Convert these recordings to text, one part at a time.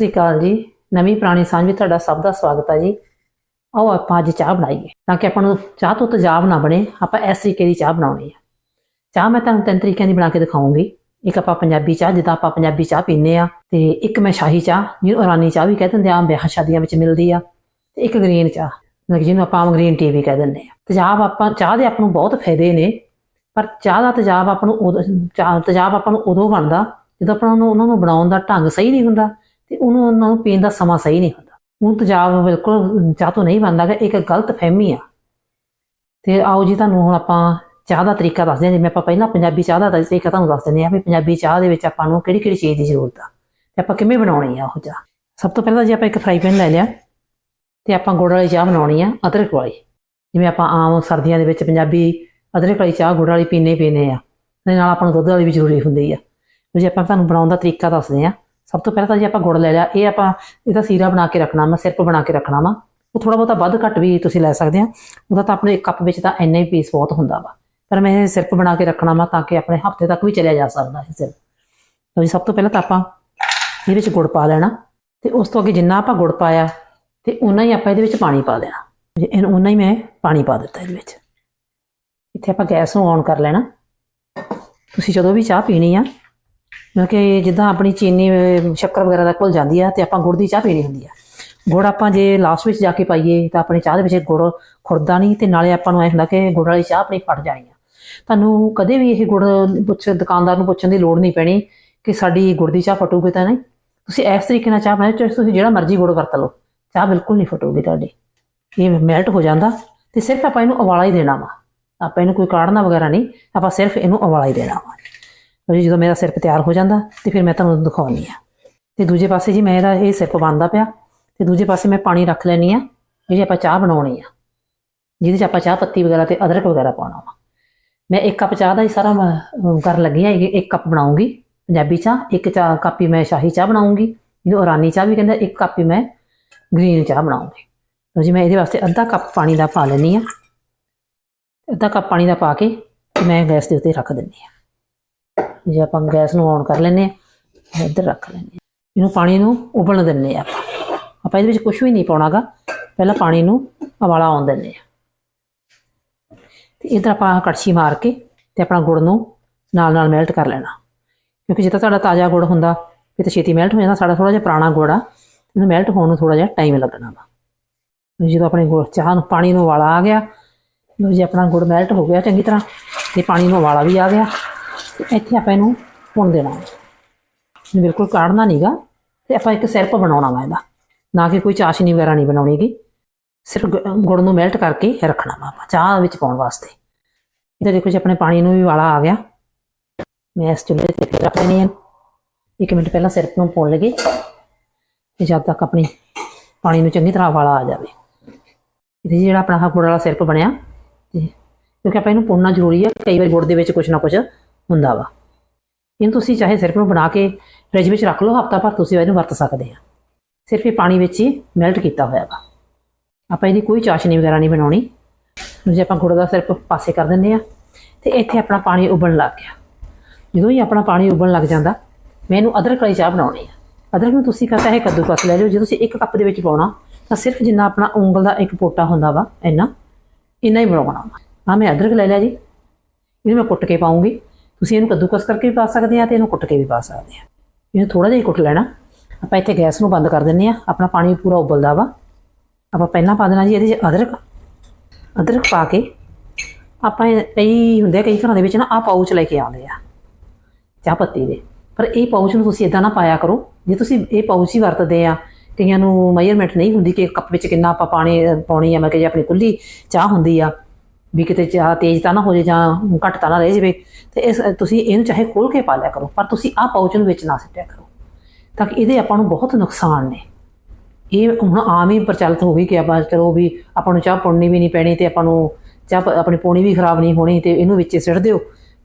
ਸ੍ਰੀ ਅਕਾਲ ਜੀ। ਨਵੀਂ ਪੁਰਾਣੀ ਸਾਂਝ ਵਿੱਚ ਤੁਹਾਡਾ ਸਭ ਦਾ ਸਵਾਗਤ ਹੈ ਜੀ। ਆਓ ਆਪਾਂ ਅੱਜ ਚਾਹ ਬਣਾਈਏ। ਤਾਂ ਕਿ ਆਪਾਂ ਨੂੰ ਚਾਹ ਤੋਂ ਤੇਜ਼ਾਬ ਨਾ ਬਣੇ, ਆਪਾਂ ਇਸ ਤਰੀਕੇ ਦੀ ਚਾਹ ਬਣਾਉਣੀ ਹੈ ਚਾਹ ਮੈਂ ਤੁਹਾਨੂੰ ਤਿੰਨ ਤਰੀਕਿਆਂ ਦੀ ਬਣਾ ਕੇ ਦਿਖਾਉਂਗੀ। ਇੱਕ ਆਪਾਂ ਪੰਜਾਬੀ ਚਾਹ, ਜਿੱਦਾਂ ਆਪਾਂ ਪੰਜਾਬੀ ਚਾਹ ਪੀਂਦੇ ਆ, ਤੇ ਇੱਕ ਮੈਂ ਸ਼ਾਹੀ ਚਾਹ, ਜਿਹਨੂੰ ਇਰਾਨੀ ਚਾਹ ਵੀ ਕਹਿ ਦਿੰਦੇ ਆ, ਵਿਆਹ ਸ਼ਾਦੀਆਂ ਵਿੱਚ ਮਿਲਦੀ ਆ, ਤੇ ਇੱਕ ਗ੍ਰੀਨ ਚਾਹ, ਮਤਲਬ ਕਿ ਜਿਹਨੂੰ ਆਪਾਂ ਗ੍ਰੀਨ ਟੀ ਵੀ ਕਹਿ ਦਿੰਦੇ ਆ। ਤੇਜ਼ਾਬ ਆਪਾਂ, ਚਾਹ ਦੇ ਆਪਾਂ ਨੂੰ ਬਹੁਤ ਫਾਇਦੇ ਨੇ, ਪਰ ਚਾਹ ਦਾ ਤੇਜ਼ਾਬ ਆਪਾਂ ਨੂੰ ਉਦੋਂ, ਚਾਹ, ਤੇਜ਼ਾਬ ਆਪਾਂ ਨੂੰ ਉਦੋਂ ਬਣਦਾ ਜਦੋਂ ਆਪਾਂ ਨੂੰ ਉਹਨਾਂ ਨੂੰ ਬਣਾਉਣ ਦਾ ਢੰਗ ਸਹੀ ਨਹੀਂ ਹੁੰਦਾ। ਤੇ ਉਹਨੂੰ ਉਹਨਾਂ ਨੂੰ ਪੀਣ ਦਾ ਸਮਾਂ ਸਹੀ ਨਹੀਂ ਹੁੰਦਾ। ਉਹ ਤੇਜ਼ਾਬ ਬਿਲਕੁਲ ਚਾਹ ਤੋਂ ਨਹੀਂ ਬਣਦਾ ਗਾ ਇੱਕ ਗਲਤ ਫਹਿਮੀ ਆ। ਤੇ ਆਓ ਜੀ, ਤੁਹਾਨੂੰ ਹੁਣ ਆਪਾਂ ਚਾਹ ਦਾ ਤਰੀਕਾ ਦੱਸਦੇ ਹਾਂ ਜਿਵੇਂ ਆਪਾਂ ਪਹਿਲਾਂ ਪੰਜਾਬੀ ਚਾਹ ਦਾ ਤਰੀਕਾ ਤੁਹਾਨੂੰ ਦੱਸ ਦਿੰਦੇ ਆ ਵੀ ਪੰਜਾਬੀ ਚਾਹ ਦੇ ਵਿੱਚ ਆਪਾਂ ਨੂੰ ਕਿਹੜੀ ਕਿਹੜੀ ਚੀਜ਼ ਦੀ ਜ਼ਰੂਰਤ ਆ ਤੇ ਆਪਾਂ ਕਿਵੇਂ ਬਣਾਉਣੀ ਆ ਉਹ ਚਾਹ। ਸਭ ਤੋਂ ਪਹਿਲਾਂ ਜੇ ਆਪਾਂ ਇੱਕ ਫਰਾਈ ਪੈਨ ਲੈ ਲਿਆ ਤੇ ਆਪਾਂ ਗੁੜ ਵਾਲੀ ਚਾਹ ਬਣਾਉਣੀ ਆ, ਅਦਰਕ ਵਾਲੀ। ਜਿਵੇਂ ਆਪਾਂ ਆਮ ਸਰਦੀਆਂ ਦੇ ਵਿੱਚ ਪੰਜਾਬੀ ਅਦਰਕ ਵਾਲੀ ਚਾਹ ਗੁੜ ਵਾਲੀ ਪੀਨੇ ਪੀਨੇ ਆ। ਤੇ ਨਾਲ ਆਪਾਂ ਨੂੰ ਦੁੱਧ ਵਾਲੀ ਵੀ ਜ਼ਰੂਰੀ ਹੁੰਦੀ ਆ। ਤੇ ਜੇ, ਆਪਾਂ ਤੁਹਾਨੂੰ ਬਣਾਉਣ ਦਾ ਤਰੀਕਾ ਦੱਸਦੇ ਆ ਸਭ ਤੋਂ ਪਹਿਲਾਂ ਤਾਂ ਜੇ ਆਪਾਂ ਗੁੜ ਲੈ ਲਿਆ, ਇਹ ਆਪਾਂ ਇਹਦਾ ਸੀਰਾ ਬਣਾ ਕੇ ਰੱਖਣਾ ਵਾ, ਸਿਰਪ ਬਣਾ ਕੇ ਰੱਖਣਾ ਵਾ। ਉਹ ਥੋੜਾ ਬਹੁਤਾ ਵੱਧ ਘੱਟ ਵੀ ਤੁਸੀਂ ਲੈ ਸਕਦੇ ਆ। ਉਹਦਾ ਤਾਂ ਆਪਣੇ ਇੱਕ ਕੱਪ ਵਿੱਚ ਤਾਂ ਇੰਨਾ ਹੀ ਪੀਸ ਬਹੁਤ ਹੁੰਦਾ ਵਾ। ਪਰ ਮੈਂ ਇਹ ਸਿਰਪ ਬਣਾ ਕੇ ਰੱਖਣਾ ਵਾ ਤਾਂ ਕਿ ਆਪਣੇ ਹਫ਼ਤੇ ਤੱਕ ਵੀ ਚਲਿਆ ਜਾ ਸਕਦਾ ਇਹ ਸਿਰਪ। ਤਾਂ ਜੀ, ਸਭ ਤੋਂ ਪਹਿਲਾਂ ਤਾਂ ਆਪਾਂ ਇਹਦੇ ਵਿੱਚ ਗੁੜ ਪਾ ਲੈਣਾ। ਤੇ ਉਸ ਤੋਂ ਅੱਗੇ ਜਿੰਨਾ ਆਪਾਂ ਗੁੜ ਪਾਇਆ, ਤੇ ਉਨਾ ਹੀ ਆਪਾਂ ਇਹਦੇ ਵਿੱਚ ਪਾਣੀ ਪਾ ਦੇਣਾ। ਜੇ ਇਹਨੂੰ ਉਨਾ ਹੀ ਮੈਂ ਪਾਣੀ ਪਾ ਦਿੱਤਾ ਇਹਦੇ ਵਿੱਚ। ਇੱਥੇ ਆਪਾਂ ਗੈਸ ਨੂੰ ਔਨ ਕਰ ਲੈਣਾ। ਤੁਸੀਂ ਜਦੋਂ ਵੀ ਚਾਹ ਪੀਣੀ ਆ ਕਿਉਂਕਿ ਜਿੱਦਾਂ ਆਪਣੀ ਚੀਨੀ ਸ਼ੱਕਰ ਵਗੈਰਾ ਦਾ ਘੁਲ ਜਾਂਦੀ ਆ ਤੇ ਆਪਾਂ ਗੁੜ ਦੀ ਚਾਹ ਪੀਣੀ ਹੁੰਦੀ ਆ। ਗੁੜ ਆਪਾਂ ਜੇ ਲਾਸਟ ਵਿੱਚ ਜਾ ਕੇ ਪਾਈਏ ਤਾਂ ਆਪਣੀ ਚਾਹ ਦੇ ਵਿੱਚ ਗੁੜ ਖੁਰਦਾ ਨਹੀਂ ਤੇ ਨਾਲੇ ਆਪਾਂ ਨੂੰ ਐ ਹੁੰਦਾ ਕਿ ਗੁੜ ਵਾਲੀ ਚਾਹ ਆਪਣੀ ਫਟ ਜਾਣੀ ਆ। ਤੁਹਾਨੂੰ ਕਦੇ ਵੀ ਇਹ ਗੁੜ ਪੁੱਛ, ਦੁਕਾਨਦਾਰ ਨੂੰ ਪੁੱਛਣ ਦੀ ਲੋੜ ਨਹੀਂ ਪੈਣੀ ਕਿ ਸਾਡੀ ਗੁੜ ਦੀ ਚਾਹ ਫਟੂਗੀ ਤਾਂ ਨਹੀਂ। ਤੁਸੀਂ ਇਸ ਤਰੀਕੇ ਨਾਲ ਚਾਹ ਬਣਾਓ, ਚਾਹੇ ਤੁਸੀਂ ਜਿਹੜਾ ਮਰਜ਼ੀ ਗੁੜ ਵਰਤ ਲਓ, ਚਾਹ ਬਿਲਕੁਲ ਨਹੀਂ ਫਟੂਗੀ ਤੁਹਾਡੀ। ਇਹ ਮੈਲਟ ਹੋ ਜਾਂਦਾ ਤੇ ਸਿਰਫ ਆਪਾਂ ਇਹਨੂੰ ਉਬਾਲਾ ਹੀ ਦੇਣਾ ਵਾ। ਆਪਾਂ ਇਹਨੂੰ ਕੋਈ ਕਾੜਨਾ ਵਗੈਰਾ ਨਹੀਂ, ਆਪਾਂ ਸਿਰਫ ਇਹਨੂੰ ਉਬਾਲਾ ਹੀ ਦੇਣਾ ਵਾ। ਜੀ, ਜਦੋਂ ਮੇਰਾ ਸਿਰਪ ਤਿਆਰ ਹੋ ਜਾਂਦਾ ਤੇ ਫਿਰ ਮੈਂ ਤੁਹਾਨੂੰ ਦਿਖਾਉਣੀ ਆ ਤੇ ਦੂਜੇ ਪਾਸੇ ਜੀ ਮੈਂ ਇਹਦਾ ਇਹ ਸਿਰਪ ਬਣਦਾ ਪਿਆ ਤੇ ਦੂਜੇ ਪਾਸੇ ਮੈਂ ਪਾਣੀ ਰੱਖ ਲੈਣੀ ਆ ਜਿਹੜੀ ਆਪਾਂ ਚਾਹ ਬਣਾਉਣੀ ਆ, ਜਿਹਦੇ ਚ ਆਪਾਂ ਚਾਹ ਪੱਤੀ ਵਗੈਰਾ ਤੇ ਅਦਰਕ ਵਗੈਰਾ ਪਾਉਣਾ ਵਾ। ਮੈਂ ਇੱਕ ਕੱਪ ਚਾਹ ਦਾ ਹੀ ਸਾਰਾ ਕਰਨ ਲੱਗੀ ਆ ਇਹ ਇੱਕ ਕੱਪ ਬਣਾਉਂਗੀ। ਪੰਜਾਬੀ ਚਾਹ, ਇੱਕ ਚਾਹ ਕੱਪ ਹੀ ਮੈਂ ਸ਼ਾਹੀ ਚਾਹ ਬਣਾਉਂਗੀ। ਜਿਹਨੂੰ ਇਰਾਨੀ ਚਾਹ ਵੀ ਕਹਿੰਦਾ ਇੱਕ ਕੱਪ ਹੀ ਮੈਂ ਗ੍ਰੀਨ ਚਾਹ ਬਣਾਉਂਗੀ। ਲਓ ਜੀ, ਮੈਂ ਇਹਦੇ ਵਾਸਤੇ ਅੱਧਾ ਕੱਪ ਪਾਣੀ ਦਾ ਪਾ ਲੈਣੀ ਆ ਅੱਧਾ ਕੱਪ ਪਾਣੀ ਦਾ ਪਾ ਕੇ ਮੈਂ ਗੈਸ ਦੇ ਉੱਤੇ ਰੱਖ ਦਿੰਨੀ ਆ ਜੇ ਆਪਾਂ ਗੈਸ ਨੂੰ ਔਨ ਕਰ ਲੈਨੇ ਆ ਇੱਧਰ ਰੱਖ ਲੈਨੇ ਆ ਇਹਨੂੰ ਪਾਣੀ ਨੂੰ ਉਬਲਣ ਦਿੰਨੇ ਆ ਆਪਾਂ। ਆਪਾਂ ਇਹਦੇ ਵਿੱਚ ਕੁਝ ਵੀ ਨਹੀਂ ਪਾਉਣਾਗਾ ਪਹਿਲਾਂ ਪਾਣੀ ਨੂੰ ਉਬਾਲਾ ਆਉਣ ਦਿੰਨੇ ਆ ਤੇ ਇਧਰ ਆਪਾਂ ਕੜਛੀ ਮਾਰ ਕੇ ਤੇ ਆਪਣਾ ਗੁੜ ਨੂੰ ਨਾਲ ਨਾਲ ਮੈਲਟ ਕਰ ਲੈਣਾ। ਕਿਉਂਕਿ ਜੇ ਤਾਂ ਤੁਹਾਡਾ ਤਾਜ਼ਾ ਗੁੜ ਹੁੰਦਾ ਫਿਰ ਤਾਂ ਛੇਤੀ ਮੈਲਟ ਹੋ ਜਾਂਦਾ, ਸਾਡਾ ਥੋੜਾ ਜਿਹਾ ਪੁਰਾਣਾ ਗੁੜ ਆ, ਇਹਨੂੰ ਮੈਲਟ ਹੋਣ ਨੂੰ ਥੋੜਾ ਜਿਹਾ ਟਾਈਮ ਲੱਗਣਾ ਵਾ। ਜਦੋਂ ਆਪਣੇ ਗੁੜ, ਚਾਹ ਨੂੰ ਪਾਣੀ ਨੂੰ ਉਬਾਲਾ ਆ ਗਿਆ, ਲਓ ਜੀ ਆਪਣਾ ਗੁੜ ਮੈਲਟ ਹੋ ਗਿਆ ਚੰਗੀ ਤਰ੍ਹਾਂ। ਤੇ ਪਾਣੀ ਨੂੰ ਉਬਾਲਾ ਵੀ ਆ ਗਿਆ। ਤੇ ਇੱਥੇ ਆਪਾਂ ਇਹਨੂੰ ਭੁੰਨ ਦੇਣਾ ਹੈ। ਬਿਲਕੁਲ ਕਾੜਨਾ ਨਹੀਂਗਾ ਤੇ ਆਪਾਂ ਇੱਕ ਸਿਰਪ ਬਣਾਉਣਾ ਵਾ ਇਹਦਾ। ਨਾ ਕਿ ਕੋਈ ਚਾਸ਼ਨੀ ਵਗੈਰਾ ਨਹੀਂ ਬਣਾਉਣੀਗੀ। ਸਿਰਫ ਗੁੜ ਨੂੰ ਮੈਲਟ ਕਰਕੇ ਰੱਖਣਾ ਵਾ ਆਪਾਂ ਚਾਹ ਵਿੱਚ ਪਾਉਣ ਵਾਸਤੇ। ਇਹਦਾ ਦੇਖੋ ਜੀ, ਆਪਣੇ ਪਾਣੀ ਨੂੰ ਵੀ ਵਾਲਾ ਆ ਗਿਆ। ਮੈਂ ਇਸ ਚੁੱਲ੍ਹੇ ਤੇ ਰੱਖ ਦੇਣੀ ਹੈ ਇੱਕ ਮਿੰਟ ਪਹਿਲਾਂ ਸਿਰਪ ਨੂੰ ਭੁੰਨ ਲੱਗੇ ਤੇ ਜਦ ਤੱਕ ਆਪਣੀ ਪਾਣੀ ਨੂੰ ਚੰਗੀ ਤਰ੍ਹਾਂ ਵਾਲਾ ਆ ਜਾਵੇ। ਇਹਦੇ ਜਿਹੜਾ ਆਪਣਾ ਗੁੜ ਵਾਲਾ ਸਿਰਪ ਬਣਿਆ, ਤੇ ਕਿਉਂਕਿ ਆਪਾਂ ਇਹਨੂੰ ਭੁੰਨਣਾ ਜ਼ਰੂਰੀ ਹੈ ਕਈ ਵਾਰ ਗੁੜ ਦੇ ਵਿੱਚ ਕੁਝ ਨਾ ਕੁਝ ਹੁੰਦਾ ਵਾ। ਇਹਨੂੰ ਤੁਸੀਂ ਚਾਹੇ ਸਿਰਫ ਨੂੰ ਬਣਾ ਕੇ ਫ੍ਰਿਜ ਵਿੱਚ ਰੱਖ ਲਓ, ਹਫਤਾ ਭਰ ਤੁਸੀਂ ਇਹਨੂੰ ਵਰਤ ਸਕਦੇ ਆ। ਸਿਰਫ ਇਹ ਪਾਣੀ ਵਿੱਚ ਹੀ ਮੈਲਟ ਕੀਤਾ ਹੋਇਆ ਵਾ। ਆਪਾਂ ਇਹਦੀ ਕੋਈ ਚਾਸ਼ਨੀ ਵਗੈਰਾ ਨਹੀਂ ਬਣਾਉਣੀ। ਜੇ ਆਪਾਂ ਗੁੜ ਦਾ ਸਿਰਫ ਪਾਸੇ ਕਰ ਦਿੰਦੇ ਆ, ਤੇ ਇੱਥੇ ਆਪਣਾ ਪਾਣੀ ਉਬਲਣ ਲੱਗ ਗਿਆ। ਜਦੋਂ ਹੀ ਆਪਣਾ ਪਾਣੀ ਉਬਲਣ ਲੱਗ ਜਾਂਦਾ, ਮੈਂ ਇਹਨੂੰ ਅਦਰਕ ਵਾਲੀ ਚਾਹ ਬਣਾਉਣੀ ਆ। ਅਦਰਕ ਨੂੰ ਤੁਸੀਂ ਕਹਤਾ ਹੈ ਕੱਦੂਕਸ ਲੈ ਲਿਓ, ਜੇ ਤੁਸੀਂ ਇੱਕ ਕੱਪ ਦੇ ਵਿੱਚ ਪਾਉਣਾ, ਤਾਂ ਸਿਰਫ ਜਿੰਨਾ ਆਪਣਾ ਉਂਗਲ ਦਾ ਇੱਕ ਪੋਟਾ ਹੁੰਦਾ ਵਾ, ਇੰਨਾ ਇੰਨਾ ਹੀ ਬਣਾਉਣਾ ਵਾ। ਆ ਮੈਂ ਅਦਰਕ ਲੈ ਲਿਆ ਜੀ। ਇਹਨੂੰ ਮੈਂ ਕੁੱਟ ਕੇ ਪਾਉਂਗੀ। ਤੁਸੀਂ ਇਹਨੂੰ ਕੱਦੂਕਸ ਕਰਕੇ ਵੀ ਪਾ ਸਕਦੇ ਆ ਤੇ ਇਹਨੂੰ ਕੁੱਟ ਕੇ ਵੀ ਪਾ ਸਕਦੇ ਆ। ਇਹਨੂੰ ਥੋੜਾ ਜਿਹਾ ਕੁੱਟ ਲੈਣਾ। ਆਪਾਂ ਇੱਥੇ ਗੈਸ ਨੂੰ ਬੰਦ ਕਰ ਦਿੰਨੇ ਆ। ਆਪਣਾ ਪਾਣੀ ਪੂਰਾ ਉਬਲਦਾ ਵਾ। ਆਪਾਂ ਪਹਿਲਾਂ ਪਾ ਦੇਣਾ ਜੀ ਇਹਦੇ 'ਚ ਅਦਰਕ। ਅਦਰਕ ਪਾ ਕੇ ਆਪਾਂ ਕਈ ਹੁੰਦੇ ਆ, ਕਈ ਘਰਾਂ ਦੇ ਵਿੱਚ ਨਾ ਆ ਪਾਊਚ ਲੈ ਕੇ ਆਉਂਦੇ ਆ, ਚਾਹ ਪੱਤੀ ਦੇ। ਪਰ ਇਹ ਪਾਊਚ ਨੂੰ ਤੁਸੀਂ ਇਦਾਂ ਨਾ ਪਾਇਆ ਕਰੋ। ਜੇ ਤੁਸੀਂ ਇਹ ਪਾਉਚ ਹੀ ਵਰਤਦੇ ਆ, ਕਈਆਂ ਨੂੰ ਮੈਜ਼ਰਮੈਂਟ ਨਹੀਂ ਹੁੰਦੀ ਕਿ ਕੱਪ ਵਿੱਚ ਕਿੰਨਾ ਆਪਾਂ ਪਾਣੀ ਪਾਉਣੀ ਆ, ਮੈਂ ਕਿ ਜੇ ਆਪਣੀ ਖੁੱਲੀ ਚਾਹ ਹੁੰਦੀ ਆ। ਵੀ ਕਿਤੇ ਚਾਹ ਤੇਜ਼ ਤਾਂ ਨਾ ਹੋ ਜੇ ਜਾਂ ਘੱਟ ਤਾਂ ਨਾ ਰਹਿ ਜਾਵੇ, ਤੇ ਇਸ, ਤੁਸੀਂ ਇਹਨੂੰ ਚਾਹੇ ਖੋਲ ਕੇ ਪਾ ਲਿਆ ਕਰੋ, ਪਰ ਤੁਸੀਂ ਆਹ ਪਾਊਚ ਨੂੰ ਵਿੱਚ ਨਾ ਸਿੱਟਿਆ ਕਰੋ, ਤਾਂ ਕਿ ਇਹਦੇ ਆਪਾਂ ਨੂੰ ਬਹੁਤ ਨੁਕਸਾਨ ਨੇ। ਇਹ ਹੁਣ ਆਮ ਹੀ ਪ੍ਰਚਲਿਤ ਹੋ ਗਈ ਕਿ ਆਪਾਂ ਚਲੋ ਵੀ ਆਪਾਂ ਨੂੰ ਚਾਹ ਪੁਣਨੀ ਵੀ ਨਹੀਂ ਪੈਣੀ ਤੇ ਆਪਾਂ ਨੂੰ ਚਾਹ ਆਪਣੀ ਪੋਣੀ ਵੀ ਖਰਾਬ ਨਹੀਂ ਹੋਣੀ ਤੇ ਇਹਨੂੰ ਵਿੱਚ ਸਿੱਟ ਦਿਓ